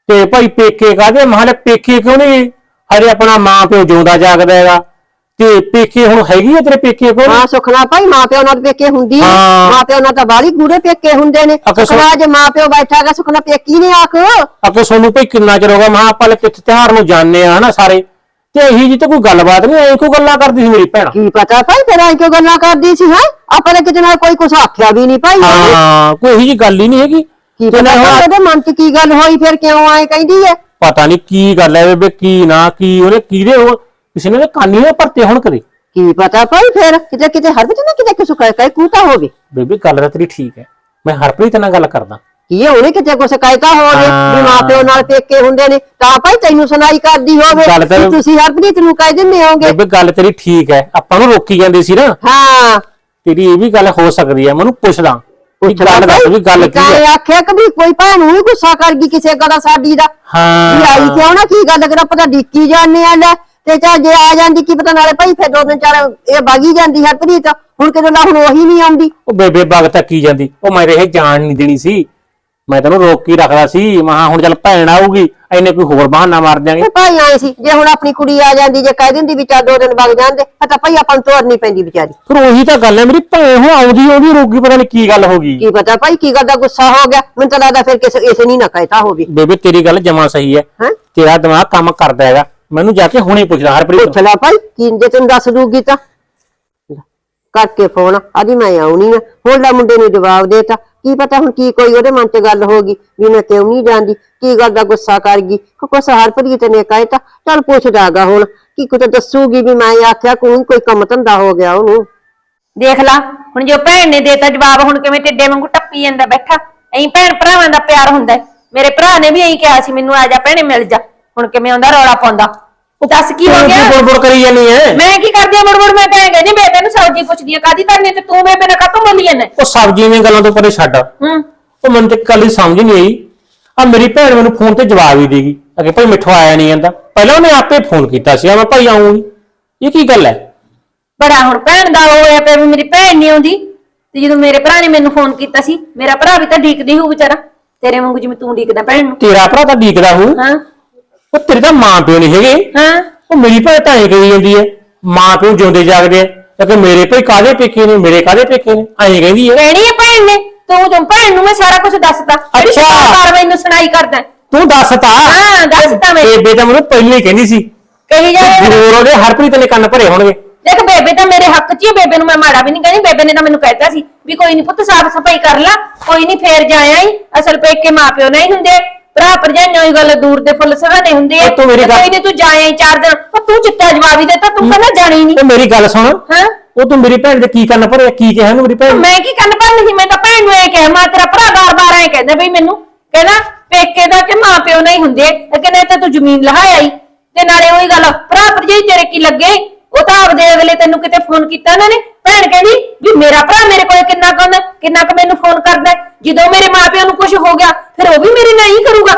ਤੇ ਭਾਈ ਪੇਕੇ ਕਾਹਦੇ? ਮਹਾਲੇ ਪੇਕੇ ਕਿਉਂ ਨਹੀਂ ਹਰੇ ਆਪਣਾ ਮਾਂ ਪਿਓ ਜਿਉਂਦਾ ਜਾਗਦਾ ਹੈਗਾ। ਤੇ ਪੇਕੇ ਹੁਣ ਹੈਗੀ ਆ ਤੇਰੇ ਪੇਕੇ ਕੋਲ? ਹਾਂ ਸੁਖਨਾ ਭਾਈ ਮਾਂ ਪਿਓ ਨਾਲ ਪੇਕੇ ਹੁੰਦੀ ਆ। ਹਾਂ। ਮਾਂ ਪਿਓ ਨਾਲ ਤਾਂ ਬਾਹਲੀ ਗੂੜੇ ਪੇਕੇ ਹੁੰਦੇ ਨੇ। ਅਗਰ ਸੁ- ਸੁਖਨਾ ਜੇ ਮਾਂ ਪਿਓ ਬੈਠਾਗਾ ਸੁਖਨਾ ਪੇਕੀ ਨਹੀਂ ਆਖ। ਅੱਗੇ ਸੋਨੂੰ ਭਾਈ ਕਿੰਨਾ ਚਿਰ ਹੋ ਗਿਆ? ਮਹਾ ਆਪਾਂ ਲੈ ਕਿੱਥੇ ਤਿਉਹਾਰ ਨੂੰ ਜਾਣਦੇ ਆ ਹਨਾ ਸਾਰੇ। ਤੇ ਇਹੀ ਜੀ ਤੇ ਕੋਈ ਗੱਲਬਾਤ ਨਹੀਂ ਐ ਕੋਈ ਗੱਲਾਂ ਕਰਦੀ ਸੀ ਮੇਰੀ ਭੈਣ? ਕੀ ਪਤਾ ਭਾਈ ਫਿਰ ਐਂ ਕਿਉਂ ਗੱਲਾਂ ਕਰਦੀ ਸੀ ਹੈ? ਆਪਾਂ ਨੇ ਕਿਤੇ ਨਾਲ ਕੋਈ ਕੁਛ ਆਖਿਆ ਵੀ ਨਹੀਂ ਭਾਈ। ਹਾਂ ਕੋਈ ਇਹੀ ਜੀ ਗੱਲ ਹੀ ਨਹੀਂ ਹੈਗੀ। ਕੀ ਤੇ ਪਤਾ ਨਾ ਹੁਣ ਉਹਦੇ ਮਨ 'ਚ ਕੀ ਗੱਲ ਹੋਈ ਫਿਰ ਕਿਉਂ ਆਏ ਕਹਿੰਦੀ ਐ? ਪਤਾ ਨਹੀਂ ਕੀ ਗੱਲ ਹੈ ਬੇਬੇ ਕੀ ਨਾ ਕੀ ਉਹਨੇ ਕਿਹਦੇ ਹੋ ਕਿਸੇ ਨੇ ਉਹਦੇ ਕੰਨ ਹੀ ਨਾ ਭਰਤੇ ਹੁਣ ਕਦੇ। ਕੀ ਪਤਾ ਭਾਈ ਫਿਰ? ਕਿਤੇ ਕਿਤੇ ਹਰ ਵਿੱਚ ਨਾ ਕਿਤੇ ਕਿਸੇ ਕਹਿ ਕਹਿ ਕੂਤਾ ਹੋਵੇ। ਬੇਬੇ ਗੱਲ ਤਾਂ ਤੇਰੀ ਠੀਕ ਹੈ ਮੈਂ ਹਰਪ੍ਰੀਤ ਨਾਲ ਗੱਲ ਕਰਦਾ। ਕੀ ਇਹ ਉਹਨੇ ਕਿਤੇ ਕੁਛ ਕਹਿਤਾ ਹੋਵੇ ਵੀ ਹਾਂ। ਮਾਂ ਪਿਓ ਨਾਲ ਪੇਕੇ ਹੁੰਦੇ ਨੇ ਤਾਂ ਭਾਈ ਤੈਨੂੰ ਸੁਣਾਈ ਕਰਦੀ ਹੋਵੇ ਗੱਲ ਤਾਂ- ਵੀ ਤੁਸੀਂ ਹਰਪ੍ਰੀਤ ਨੂੰ ਕਹਿ ਦਿੰਦੇ ਹੋਗੇ। ਬੇਬੇ ਗੱਲ ਤੇਰੀ ਠੀਕ ਹੈ ਆਪਾਂ ਨੂੰ ਰੋਕੀ ਜਾਂਦੇ ਸੀ ਨਾ। ਹਾਂ। ਤੇਰੀ ਇਹ ਵੀ ਗੱਲ ਹੋ ਸਕਦੀ ਹੈ ਮੈਨੂੰ ਪੁੱਛਦਾ ਪੁੱਛ ਗੱਲ ਦੱਸ ਵੀ ਗੱਲ ਕੀ ਹੈ। ਆਖਿਆ ਕਿ ਵੀ ਕੋਈ ਭੈਣ ਨੂੰ ਹੀ ਗੁੱਸਾ ਕਰ ਗਈ ਕਿਸੇ ਗੱਲ ਦਾ ਸਾਡੀ ਦਾ। ਵੀ ਆਈ ਹਾਂ ਕਿਉਂ ਨਾ ਕੀ ਗੱਲ ਕਰਾਂ ਪਤਾ ਡਿੱਕੀ ਜਾਂਦੇ ਆ ਲੈ ਤੇ ਚਾ ਜੇ ਆ ਜਾਂਦੀ ਕੀ ਪਤਾ ਨਾਲੇ ਭਾਈ ਫਿਰ ਦੋ ਦਿਨ ਚਾਰ ਇਹ ਬਾਗੀ ਜਾਂਦੀ ਹਰਪ੍ਰੀਤ। ਹੁਣ ਕਿਦੋਂ ਲਾ ਹੁਣ ਉਹੀ ਨਹੀਂ ਆਉਂਦੀ। ਉਹ ਬੇਬੇ ਬਗ ਤੱਕੀ ਜਾਂਦੀ? ਉਹ ਮੈਂ ਰਹੇ ਜਾਣ ਨਹੀਂ ਦੇਣੀ ਸੀ। ਮੈਂ ਤੈਨੂੰ ਰੋਕ ਕੇ ਹੀ ਰੱਖਦਾ ਸੀ ਮਹਾ ਹੁਣ ਚੱਲ ਭੈਣ ਆਊਗੀ ਐਨੇ ਕੋਈ ਹੋਰ ਬਹਾਨਾ ਮਾਰ ਦਿਆਂਗੇ। ਤੇ ਭਾਈ ਆਏ ਸੀ ਜੇ ਹੁਣ ਆਪਣੀ ਕੁੜੀ ਆ ਜਾਂਦੀ ਜੇ ਕਹਿ ਦਿੰਦੀ ਵੀ ਚਾ ਦੋ ਦਿਨ ਵਗ ਜਾਂਦੇ ਫਿਰ ਤਾਂ ਭਾਈ ਆਪਾਂ ਨੂੰ ਤੋਰਨੀ ਪੈਂਦੀ ਵਿਚਾਰੀ। ਫਿਰ ਉਹੀ ਤਾਂ ਗੱਲ ਹੈ ਮੇਰੀ ਭੈਣ ਹੁਣ ਆਉਂਦੀ ਆਉਂਦੀ ਰੋਗੀ ਪਤਾ ਨਹੀਂ ਕੀ ਗੱਲ ਹੋ ਗਈ। ਕੀ ਪਤਾ ਭਾਈ ਕੀ ਗੱਲ ਦਾ ਗੁੱਸਾ ਹੋ ਗਿਆ ਮੈਨੂੰ ਤਾਂ ਲੱਗਦਾ ਫਿਰ ਕਿਸੇ ਇਸੇ ਨਹੀਂ ਨਾ ਕਹਿਤਾ ਹੋਵੇ। ਬੇਬੇ ਤੇਰੀ ਗੱਲ ਜਮਾ ਸਹੀ ਹੈ। ਹੈਂ? ਤੇਰਾ ਦਿਮਾਗ ਕੰਮ ਕਰਦਾ ਹੈਗਾ। ਮੈਨੂੰ ਜਾ ਕੇ ਹੁਣੇ ਪੁੱਛਦਾ ਹਰਪ੍ਰੀਤ ਪੁੱਛ ਲੈ ਭਾਈ ਕੀ ਜੇ ਤੈਨੂੰ ਦੱਸ ਦੂਗੀ ਤਾਂ। ਕਰਕੇ ਫੋਨ ਆਦੀ ਮੈਂ ਆਉਣੀ ਆ। ਹੁਣ ਲੈ ਮੁੰਡੇ ਨੂੰ ਜਵਾਬ ਦੇਤਾ। ਕੀ ਪਤਾ ਹੁਣ ਕੀ ਕੋਈ ਉਹਦੇ ਮਨ 'ਚ ਗੱਲ ਹੋ ਗਈ, ਵੀ ਮੈਂ ਕਿਉਂ ਨਹੀਂ ਜਾਂਦੀ, ਕੀ ਗੱਲ ਦਾ ਗੁੱਸਾ ਕਰ ਗਈ। ਕੁਛ ਹਰਪ੍ਰੀਤ ਨੇ ਕਹਿਤਾ ਚੱਲ ਪੁੱਛਦਾਗਾ ਹੁਣ, ਕੀ ਕੁਝ ਦੱਸੂਗੀ ਵੀ ਮੈਂ ਆਖਿਆ ਕੋਈ ਕੋਈ ਕੰਮ ਧੰਦਾ ਹੋ ਗਿਆ ਉਹਨੂੰ। ਦੇਖ ਲਾ, ਹੁਣ ਜੋ ਭੈਣ ਨੇ ਦੇਤਾ ਜਵਾਬ, ਹੁਣ ਕਿਵੇਂ ਟਿੱਡੇ ਵਾਂਗੂ ਟੱਪੀ ਜਾਂਦਾ ਬੈਠਾ। ਐਂ ਭੈਣ ਭਰਾਵਾਂ ਦਾ ਪਿਆਰ ਹੁੰਦਾ ਹੈ। ਮੇਰੇ ਭਰਾ ਨੇ ਵੀ ਐਂ ਕਿਹਾ ਸੀ, ਮੈਨੂੰ ਆ ਜਾ ਭੈਣੇ, ਮਿਲ ਜਾ। ਹੁਣ ਕਿਵੇਂ ਆਉਂਦਾ ਰੌਲਾ ਪਾਉਂਦਾ। ਦੱਸ ਕੀ ਹੋ ਤੂੰ ਗਿਆ? ਬੁੜਬੁੜ ਕਰੀ ਜਾਨੀ ਹੈ ਮੈਂ ਕੀ ਕਰਦੀ ਆ ਮੁੜ ਮੈਂ ਕਹਿ ਕਹਿੰਦੀ ਮੈਂ ਤੈਨੂੰ ਸਬਜ਼ੀ ਪੁੱਛਦੀ ਆ ਕਾਦੀ ਕਰਨੀ ਤੇ ਤੂੰ ਮੇਰੇ ਬਿਨਾਂ ਕਾਤੋਂ ਬੋਲੀ ਜਾਂਦਾ? ਉਹ ਸਬਜ਼ੀ ਦੀਆਂ ਗੱਲਾਂ ਤੋਂ ਪਰੇ ਛੱਡ। ਹੂੰ। ਉਹ ਮੈਨੂੰ ਤੇ ਕੱਲ ਹੀ ਸਮਝ ਨਹੀਂ ਆਈ। ਆ ਮੇਰੀ ਭੈਣ ਮੈਨੂੰ ਫੋਨ ਤੇ ਜਵਾਬ ਹੀ ਦੇਗੀ। ਅਗੇ ਭਾਈ ਮਿੱਠੂ ਆਇਆ ਨਹੀਂ ਜਾਂਦਾ। ਪਹਿਲਾਂ ਉਹਨੇ ਆਪੇ ਫੋਨ ਕੀਤਾ ਸੀ ਆ ਮੈਂ ਭਾਈ ਆਉਂਗੀ ਇਹ ਕੀ ਗੱਲ ਹੈ ਬੜਾ ਹੁਣ ਭੈਣ ਦਾ ਉਹ ਹੋਇਆ ਪਿਆ ਵੀ ਮੇਰੀ ਭੈਣ ਨਹੀਂ ਆਉਂਦੀ। ਤੇ ਜਦੋਂ ਮੇਰੇ ਭਰਾ ਨੇ ਮੈਨੂੰ ਫੋਨ ਕੀਤਾ ਸੀ ਮੇਰਾ ਭਰਾ ਵੀ ਤਾਂ ਡੀਕਦੀ ਹੋਊ ਵਿਚਾਰਾ। ਤੇਰੇ ਵਾਂਗੂ ਜਿਵੇਂ ਤੂੰ ਡੀਕਦਾ ਭੈਣ ਨੂੰ। ਤੇਰਾ ਭਰਾ ਤਾਂ ਡੀਕਦਾ ਹੂੰ ਹਾਂ। ਉਹ ਤੇਰੇ ਤਾਂ ਮਾਂ ਪਿਓ ਨਹੀਂ ਹੈਗੇ। ਹਾਂ। ਉਹ ਮੇਰੀ ਭੈਣ ਤਾਂ ਐਂ ਕਹੀ ਜਾਂਦੀ ਹੈ ਮਾਂ ਪਿਓ ਜਿਉਂਦੇ ਜਾਗਦੇ ਆ। ਕਿ ਮੇਰੇ ਭਾਈ ਕਾਦੇ ਪੇਕੇ ਨੇ ਮੇਰੇ ਕਾਦੇ ਪੇਕੇ ਨੇ? ਐਂ ਕਹਿੰਦੀ ਹੈ। ਕਹਿਣੀ ਹੈ ਭੈਣ ਨੇ। ਤੂੰ ਜੋ ਭੈਣ ਨੂੰ ਮੈਂ ਸਾਰਾ ਕੁਝ ਦੱਸਦਾ ਜਿਹੜੀ ਅੱਛਾ। ਬਾਰ ਮੈਨੂੰ ਸੁਣਾਈ ਕਰਦਾ। ਤੂੰ ਦੱਸ ਤਾ। ਹਾਂ, ਦੱਸ ਤਾ ਮੈਂ। ਬੇਬੇ ਤਾਂ ਮੈਨੂੰ ਪਹਿਲਾਂ ਹੀ ਕਹਿੰਦੀ ਸੀ। ਕਹੀ ਜਾਵੇ ਜ਼ਰੂਰ ਉਹਦੇ ਹਰਪ੍ਰੀਤ ਨੇ ਕੰਨ ਭਰੇ ਹੋਣਗੇ। ਦੇਖ ਬੇਬੇ ਤਾਂ ਮੇਰੇ ਹੱਕ 'ਚ ਹੀ ਹੈ, ਬੇਬੇ ਨੂੰ ਮੈਂ ਮਾੜਾ ਵੀ ਨਹੀਂ ਕਹਿੰਦੀ। ਬੇਬੇ ਨੇ ਤਾਂ ਮੈਨੂੰ ਕਹਿਤਾ ਸੀ ਵੀ ਕੋਈ ਨਹੀਂ ਪੁੱਤ ਸਾਫ਼ ਸਫ਼ਾਈ ਕਰ ਲੈ। ਕੋਈ ਨਹੀਂ ਫੇਰ ਜਾਇਆ ਹੀ ਅਸਲ ਪੇਕੇ ਮਾਪਿਓ ਨਹੀਂ ਹੁੰਦੇ। ਭਰਾ ਭਰਜਾਈਆਂ ਹੀ ਗੱਲ ਦੂਰ ਦੇ ਫੁੱਲ ਸਹਾਣੇ ਹੁੰਦੇ ਆ ਉਹ ਤੂੰ ਮੇਰੀ ਤੇ ਗੱਲ- ਕੋਈ ਤੂੰ ਹੀ ਚਾਰ ਦਿਨ ਉਹ ਤੂੰ ਚਿੱਟਾ ਜਵਾਬ ਹੀ ਦਿੱਤਾ ਤੂੰ ਕਹਿੰਦਾ ਜਾਣੀ ਨਹੀਂ ਉਹ ਮੇਰੀ ਗੱਲ ਸੁਣ। ਹਾਂ। ਉਹ ਤੂੰ ਮੇਰੀ ਭੈਣ ਦੇ ਕੀ ਕੰਨ ਭਰੇ ਕੀ ਕਿਹਾ ਨੂੰ ਮੇਰੀ ਭੈਣ ਨੇ? ਮੈਂ ਕੀ ਕੰਨ ਭੰਨ ਸੀ? ਮੈਂ ਤਾਂ ਭੈਣ ਨੂੰ ਇਹ ਕਿਹਾ ਮੈਂ ਤੇਰਾ ਭਰਾ ਬਾਰ-ਬਾਰ ਐ ਕਹਿੰਦਾ ਬਈ ਮੈਨੂੰ। ਕਹਿੰਦਾ ਪੇਕੇ ਦਾ ਕਿ ਮਾਂ ਪਿਓ ਨਹੀਂ ਹੁੰਦੇ ਤੇ ਕਹਿੰਦਾ ਇਹ ਤਾਂ ਤੂੰ ਜ਼ਮੀਨ ਲਹਾਇਆ ਹੀ ਤੇ ਨਾਲੇ ਉਹੀ ਗੱਲ ਭਰਾ ਭਰਜਾਈ ਤੇਰੇ ਕੀ ਲੱਗੇ? ਉਹ ਤਾਂ ਆਪਦੇ ਅਗਲੇ ਤੈਨੂੰ ਕਿਤੇ ਫੋਨ ਕੀਤਾ ਉਹਨਾਂ ਨੇ। ਭੈਣ ਕਹਿੰਦੀ ਵੀ ਮੇਰਾ ਭਰਾ ਮੇਰੇ ਕੋਲ ਕਿੰਨਾ ਕੁ ਹੁੰਦਾ ਕਿੰਨਾ ਕੁ ਮੈਨੂੰ ਫੋਨ ਕਰਦਾ। ਹੈ। ਜਦੋਂ ਮੇਰੇ ਮਾਪਿਆਂ ਨੂੰ ਕੁਝ ਹੋ ਗਿਆ ਫਿਰ ਉਹ ਵੀ ਮੇਰੇ ਨਾਲ ਹੀ ਕਰੂਗਾ।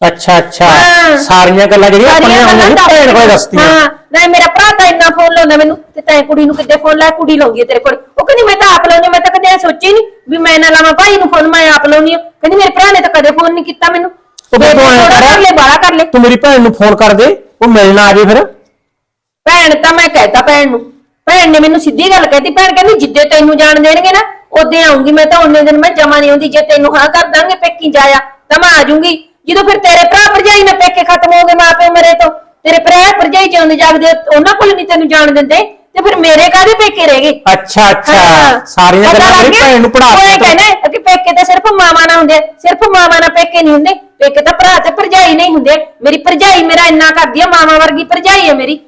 ਅੱਛਾ ਅੱਛਾ। ਹਾਂ। ਸਾਰੀਆਂ ਗੱਲਾਂ ਜਿਹੜੀਆਂ ਸਾਰੀਆਂ ਆਪਣੀਆਂ ਗੱਲਾਂ ਹੁੰਦੀਆਂ ਭੈਣ ਕੋਲ ਦੱਸਦੀਆਂ। ਹਾਂ ਨਹੀਂ ਮੇਰਾ ਭਰਾ ਤਾਂ ਇੰਨਾ ਫੋਨ ਲਾਉਂਦਾ ਮੈਨੂੰ ਤੇ ਤੈਂ ਕੁੜੀ ਨੂੰ ਕਿੱਦੇ ਫੋਨ ਲਾ ਕੁੜੀ ਲਾਉਂਦੀ ਹੈ ਤੇਰੇ ਕੋਲ। ਉਹ ਕਹਿੰਦੀ ਮੈਂ ਤਾਂ ਆਪ ਲਾਉਂਦੀ ਮੈਂ ਤਾਂ ਕਦੇ ਇਹ ਸੋਚੀ ਨਹੀਂ ਵੀ ਮੈਂ ਨਾ ਲਾਵਾਂ ਭਾਈ ਨੂੰ ਫੋਨ ਮੈਂ ਆਪ ਲਾਉਣੀ ਆ ਕਹਿੰਦੀ ਮੇਰੇ ਭਰਾ ਨੇ ਤਾਂ ਕਦੇ ਫੋਨ ਨਹੀਂ ਕੀਤਾ ਮੈਨੂੰ। ਉਹ ਫਿਰ ਤੂੰ ਐਂ ਥੋੜ੍ਹਾ ਕਰ। ਲੈ ਬਾਹਲਾ ਕਰ ਲੈ। ਤੂੰ ਮੇਰੀ ਭੈਣ ਨੂੰ ਫੋਨ ਕਰ ਦੇ ਉਹ ਮਿਲਣ ਆ ਜੇ ਫਿਰ। ਭੈਣ ਤਾਂ ਮੈਂ ਕਹਿਤਾ ਭੈਣ ਨੂੰ। ਭੈਣ ਨੇ ਮੈਨੂੰ ਸਿੱਧੀ ਗੱਲ ਕਹਿਤੀ ਭੈਣ ਕਹਿੰਦੀ ਜਿੱਦੇ ਤੈਨੂੰ ਜਾਣ ਦੇਣਗੇ ਨਾ ਉਦੋਂ ਆਉਂਗੀ ਮੈਂ ਤਾਂ ਉਹਨੇ ਦਿਨ ਮੈਂ ਜਮਾ ਨਹੀਂ ਆਉਂਦੀ ਜੇ ਤੈਨੂੰ ਹਾਂ ਕਰ ਦਾਂਗੇ ਪੇਕੀ ਜਾਇਆ ਤਾਂ ਮੈਂ ਆ ਜਾਊਂਗੀ। ਜਦੋਂ ਫਿਰ ਤੇਰੇ ਭਰਾ ਭਰਜਾਈ ਨਾਲ ਪੇਕੇ ਖਤਮ ਹੋ ਗਏ ਮਾਪੇ ਮਰੇ ਤੋਂ ਤੇਰੇ ਭਰਾ ਭਰਜਾਈ ਜਿਉਂਦੇ ਜਾਗਦੇ ਉਹਨਾਂ ਕੋਲ ਨਹੀਂ ਤੈਨੂੰ ਜਾਣ ਦਿੰਦੇ ਤੇ ਫਿਰ ਮੇਰੇ ਕਾਹਦੇ ਪੇਕੇ ਰਹਿ ਗਏ? ਅੱਛਾ ਅੱਛਾ ਹਾਂ। ਸਾਰੀਆਂ ਪਤਾ ਗੱਲਾਂ ਲੱਗ ਮੇਰੀ ਗਿਆ? ਭੈਣ ਨੂੰ ਪੜਾ ਉਹ ਇਹ ਕਹਿੰਦਾ ਕਿ ਪੇਕੇ ਤਾਂ ਸਿਰਫ ਮਾਵਾਂ ਨਾਲ ਹੁੰਦੇ ਆ, ਸਿਰਫ ਮਾਵਾਂ ਨਾਲ ਪੇਕੇ ਨਹੀਂ ਹੁੰਦੇ ਪੇਕੇ ਤਾਂ ਭਰਾ ਤੇ ਭਰਜਾਈ ਨਹੀਂ ਹੁੰਦੇ। ਮੇਰੀ ਭਰਜਾਈ ਮੇਰਾ ਇੰਨਾ ਕਰਦੀ ਆ ਮਾਵਾਂ ਵਰਗੀ ਭਰਜਾਈ ਹੈ ਮੇਰੀ।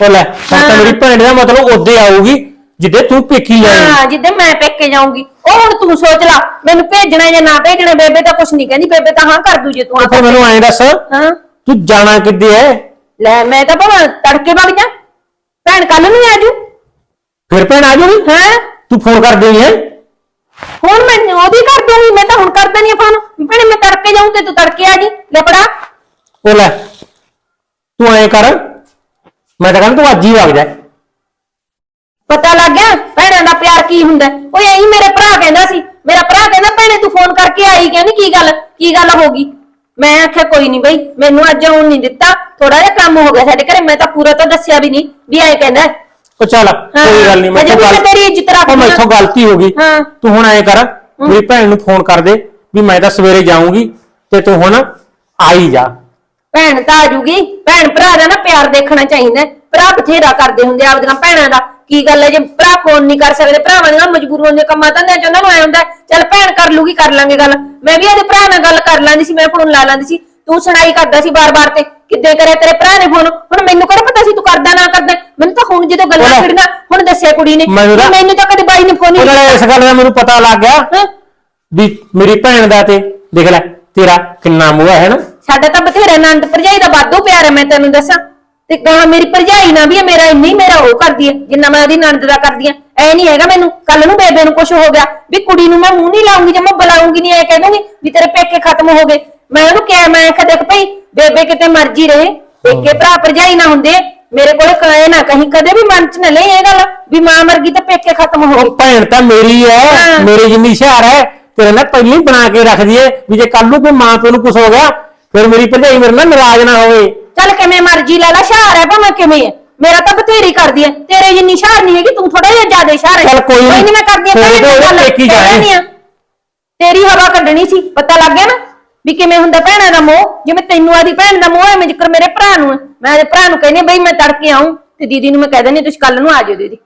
ਉਹ ਲੈ ਹੁਣ ਤਾਂ ਹਾਂ। ਮੇਰੀ ਭੈਣ ਦਾ ਮਤਲਬ ਉਹਦੇ ਆਊਗੀ ਜਿੱਦੇ ਤੂੰ ਪੇਕੀ ਜਾਏਂਗੀ। ਹਾਂ ਜਿੱਦੇ ਮੈਂ ਪੇਕੇ ਜਾਊਂਗੀ। ਉਹ ਹੁਣ ਤੂੰ ਸੋਚ ਲੈ ਮੈਨੂੰ ਭੇਜਣਾ ਜਾਂ ਨਾ ਭੇਜਣਾ ਬੇਬੇ ਤਾਂ ਕੁਛ ਨਹੀਂ ਕਹਿੰਦੀ ਬੇਬੇ ਤਾਂ ਹਾਂ ਕਰ ਦੂ ਜੇ ਤੂੰ ਫਿਰ ਮੈਨੂੰ ਐਂ ਦੱਸ ਹਾਂ। ਤੂੰ ਜਾਣਾ ਕਿੱਦੇ ਐ? ਲੈ ਮੈਂ ਤਾਂ ਭਾਵੇਂ ਤੜਕੇ ਵਗ ਜਾ। ਭੈਣ ਕੱਲ ਨੂੰ ਆਜੂ ਫਿਰ ਭੈਣ ਆ ਜਾਊਗੀ ਹਾਂ? ਤੂੰ ਫੋਨ ਕਰ ਦੇਣੀ ਹੈ? ਹੁਣ ਮੈਂ ਉਹਦੀ ਕਰ ਦੂੰਗੀ ਮੈਂ ਤਾਂ ਹੁਣ ਕਰ ਦੇਣੀ ਆ ਫੋਨ। ਭੈਣੇ ਮੈਂ ਤੜਕੇ ਜਾਊਂ ਤੇ ਤੂੰ ਤੜਕੇ ਆ ਜੀ। ਲਪੜਾ ਉਹ ਲੈ ਤੂੰ ਐਂ ਕਰ ਮੈਂ ਤਾਂ ਕਹਿੰਦਾ ਤੂੰ ਅੱਜ ਹੀ ਵਗ ਜਾ। ਪਤਾ ਲੱਗ ਗਿਆ ਭੈਣਾਂ ਦਾ ਪਿਆਰ ਕੀ ਹੁੰਦਾ। ਹੈ? ਇਹੀ ਮੇਰੇ ਭਰਾ ਕਹਿੰਦਾ ਸੀ। ਮੇਰਾ ਭਰਾ ਕਹਿੰਦਾ ਭੈਣੇ ਤੂੰ ਫੋਨ ਕਰਕੇ ਆਈ ਕਹਿੰਦੀ ਕੀ ਗੱਲ? ਕੀ ਗੱਲ ਹੋ ਗਈ? ਮੈਂ ਆਖਿਆ ਕੋਈ ਨਹੀਂ ਬਈ ਮੈਨੂੰ ਅੱਜ ਆਉਣ ਨਹੀਂ ਦਿੱਤਾ। ਥੋੜਾ ਜਿਹਾ ਕੰਮ ਹੋ ਗਿਆ ਸਾਡੇ ਘਰੇ। ਮੈਂ ਤਾਂ ਪੂਰਾ ਤਾਂ ਦੱਸਿਆ ਵੀ ਨਹੀਂ ਵੀ ਐਂ ਕਹਿੰਦਾ। ਹੈ। ਉਹ ਚੱਲ ਕੋਈ ਗੱਲ ਨਹੀਂ ਵੀ ਮੈਂ ਗਲ- ਤੇਰੀ ਇੱਜ਼ਤ ਰੱਖਦੀ ਉਹ ਮੈਥੋਂ ਹਾਂ। ਗਲਤੀ ਹੋ ਗਈ। ਹਾਂ। ਤੂੰ ਹੁਣ ਐਂ ਕਰ ਮੇਰੀ ਭੈਣ ਨੂੰ ਫੋਨ ਕਰ ਦੇ ਵੀ ਮੈਂ ਤਾਂ ਸਵੇਰੇ ਜਾਊਂਗੀ ਤੇ ਤੂੰ ਹੁਣ ਆਈ ਜਾ। ਭੈਣ ਤਾਂ ਆ ਜੂਗੀ। ਭੈਣ ਭਰਾ ਦਾ ਨਾ ਪਿਆਰ ਦੇਖਣਾ ਚਾਹੀਦਾ ਹੈ। ਭਰਾ ਬਥੇਰਾ ਕਰਦੇ ਹੁੰਦੇ ਆ ਆਪਦੀਆਂ ਭੈਣਾਂ ਦਾ। ਕੀ ਗੱਲ ਹੈ ਜੇ ਭਰਾ ਫੋਨ ਨਹੀਂ ਕਰ ਸਕਦੇ ਭਰਾਵਾਂ ਦੀਆਂ ਮਜਬੂਰ ਹੁੰਦੇ ਕੰਮਾਂ ਧੰਦਿਆਂ ਚ ਉਹਨਾਂ ਨੂੰ ਆਇਆ ਹੁੰਦਾ ਹੈ, ਚੱਲ ਭੈਣ ਕਰ ਲੂਗੀ ਕਰ ਲਾਂਗੇ ਗੱਲ। ਮੈਂ ਵੀ ਇਹਦੇ ਭਰਾ ਨਾਲ ਗੱਲ ਕਰ ਲਾਂਦੀ ਸੀ ਮੈਂ ਫੋਨ ਲਾ ਲਾਂਦੀ ਸੀ। ਤੂੰ ਸੁਣਾਈ ਕਰਦਾ ਸੀ ਬਾਰ-ਬਾਰ ਤੇ ਕਿੱਦੇ ਕਰੇ ਤੇਰੇ ਭਰਾ ਨੇ ਫੋਨ ਹੁਣ ਮੈਨੂੰ ਕਿਹੜਾ ਪਤਾ ਸੀ ਤੂੰ ਕਰਦਾ ਨਾ ਕਰਦਾ ਮੈਨੂੰ ਤਾਂ ਹੁਣ ਜਦੋਂ ਗੱਲਾਂ ਉਹਦਾ- ਛਿੜੀਆਂ ਹੁਣ ਦੱਸਿਆ ਕੁੜੀ ਨੇ। ਮੈਨੂੰ ਤਾਂ- ਮੈਨੂੰ ਤਾਂ ਕਦੇ ਬਾਈ ਨੇ ਫੋਨ ਉਹਨਾਂ ਨਹੀਂ ਨੇ ਇਸ ਗੱਲ ਦਾ ਮੈਨੂੰ ਪਤਾ ਲੱਗ ਗਿਆ ਵੀ ਮੇਰੀ ਭੈਣ ਦਾ ਤੇ ਦੇਖ ਲੈ ਤੇਰਾ ਕਿੰਨਾ ਮੋਹ ਹੈ ਨਾ? ਸਾਡਾ ਤਾਂ ਬਥੇਰਾ ਆਨੰਦ ਭਰਜਾਈ ਦਾ ਵਾਧੂ ਪਿਆਰ ਹੈ ਮੈਂ ਤੈਨੂੰ ਦੱਸਾਂ। ਤੇ ਕਹਾਂ ਮੇਰੀ ਭਰਜਾਈ ਨਾ ਵੀ ਹੈ, ਮੇਰਾ ਇੰਨੀ ਮੇਰਾ ਉਹ ਕਰਦੀ ਹੈ ਜਿੰਨਾ ਮੈਂ ਉਹਦੀ ਆਨੰਦ ਦਾ ਕਰਦੀ ਹਾਂ। ਐ ਨਹੀਂ ਹੈਗਾ ਮੈਨੂੰ ਕੱਲ ਨੂੰ ਬੇਬੇ ਨੂੰ ਕੁਝ ਹੋ ਗਿਆ ਵੀ ਕੁੜੀ ਨੂੰ ਮੈਂ ਮੂੰਹ ਨਹੀਂ ਲਾਉਂਗੀ ਜੇ ਮੈਂ ਬੁਲਾਉਂਗੀ ਨਹੀਂ ਐ ਕਹਿ ਦੂੰਗੀ ਵੀ ਤੇਰੇ ਪੇਕੇ ਖਤਮ ਹੋ ਗਏ। ਮੈਂ ਉਹਨੂੰ ਕਿਹਾ ਮੈਂ ਕਿਹਾ ਦੇਖ ਭਈ ਬੇਬੇ ਕਿਤੇ ਮਰਜ਼ੀ ਰਹੇ ਪੇਕੇ ਭਰਾ ਭਰਜਾਈ ਨਾ ਹੁੰਦੇ ਮੇਰੇ ਕੋਲੇ ਕਹੇ ਨਾ ਕਹੀਂ ਕਦੇ ਵੀ ਮਨ ਚ ਨਾ ਲੈ ਇਹ ਗੱਲ ਵੀ ਮਾਂ ਮਰ ਗਈ ਤਾਂ ਪੇਕੇ ਖਤਮ ਹੋ ਗਏ ਭੈਣ ਤਾਂ ਮੇਰੀ ਐ ਹਾਂ। ਮੇਰੇ ਜਿੰਨੀ ਹੁਸ਼ਿਆਰ ਐ ਤੇਰੇ ਨਾਲ ਪਹਿਲਾਂ ਹੀ ਬਣਾ ਕੇ ਰੱਖਦੀ ਐ ਵੀ ਜੇ ਕੱਲ ਨੂੰ ਕੋਈ ਮਾਂ ਪਿਓ ਨੂੰ ਕੁਝ ਹੋ ਗਿਆ ਫਿਰ ਮੇਰੀ ਭਰਜਾਈ ਮੇਰੇ ਨਾਲ ਨਾਰਾਜ਼ ਨਾ ਹੋਵੇ ਚੱਲ ਕਿਵੇਂ ਮਰਜ਼ੀ ਲੈ ਲੈ ਸ਼ਹਾਰ ਹੈ ਭਾਵੇਂ ਕਿਵੇਂ ਹੈ ਮੇਰਾ ਤਾਂ ਬਥੇਰੀ ਕਰਦੀ ਹੈ ਤੇਰੇ ਜਿੰਨੀ ਸ਼ਹਾਰ ਨਹੀਂ ਹੈਗੀ ਤੂੰ ਥੋੜਾ ਜਿਹਾ ਜ਼ਿਆਦਾ ਸ਼ਹਾਰ ਹੈ ਚੱਲ ਕੋਈ ਨੀ। ਨਹੀਂ ਮੈਂ ਕਰਦੀ ਹਾਂ ਨੀ, ਨਾਲ ਗੱਲ, ਪੇਕੀ ਕਹਿ ਜਾਏ। ਦਿੰਦੀ ਹਾਂ। ਤੇਰੀ ਹਵਾ ਕੱਢਣੀ ਸੀ ਪਤਾ ਲੱਗ ਗਿਆ ਨਾ ਵੀ ਕਿਵੇਂ ਹੁੰਦਾ ਭੈਣਾਂ ਦਾ ਮੋਹ ਜਿਵੇਂ ਤੈਨੂੰ ਆਦੀ ਭੈਣ ਦਾ ਮੋਹ ਹੈ ਮੈਂ ਜ਼ਿਕਰ ਮੇਰੇ ਭਰਾ ਨੂੰ ਹੈ। ਮੈਂ ਇਹਦੇ ਭਰਾ ਨੂੰ ਕਹਿੰਦੀ ਹਾਂ, ਬਈ ਮੈਂ ਤੜਕੇ ਆਉਂ ਤੇ ਦੀਦੀ ਨੂੰ ਮੈਂ ਕਹਿ ਦਿੰਦੀ ਹਾਂ, ਤੁਸੀਂ ਕੱਲ ਨੂੰ ਆ ਜਾਓ ਦੀਦੀ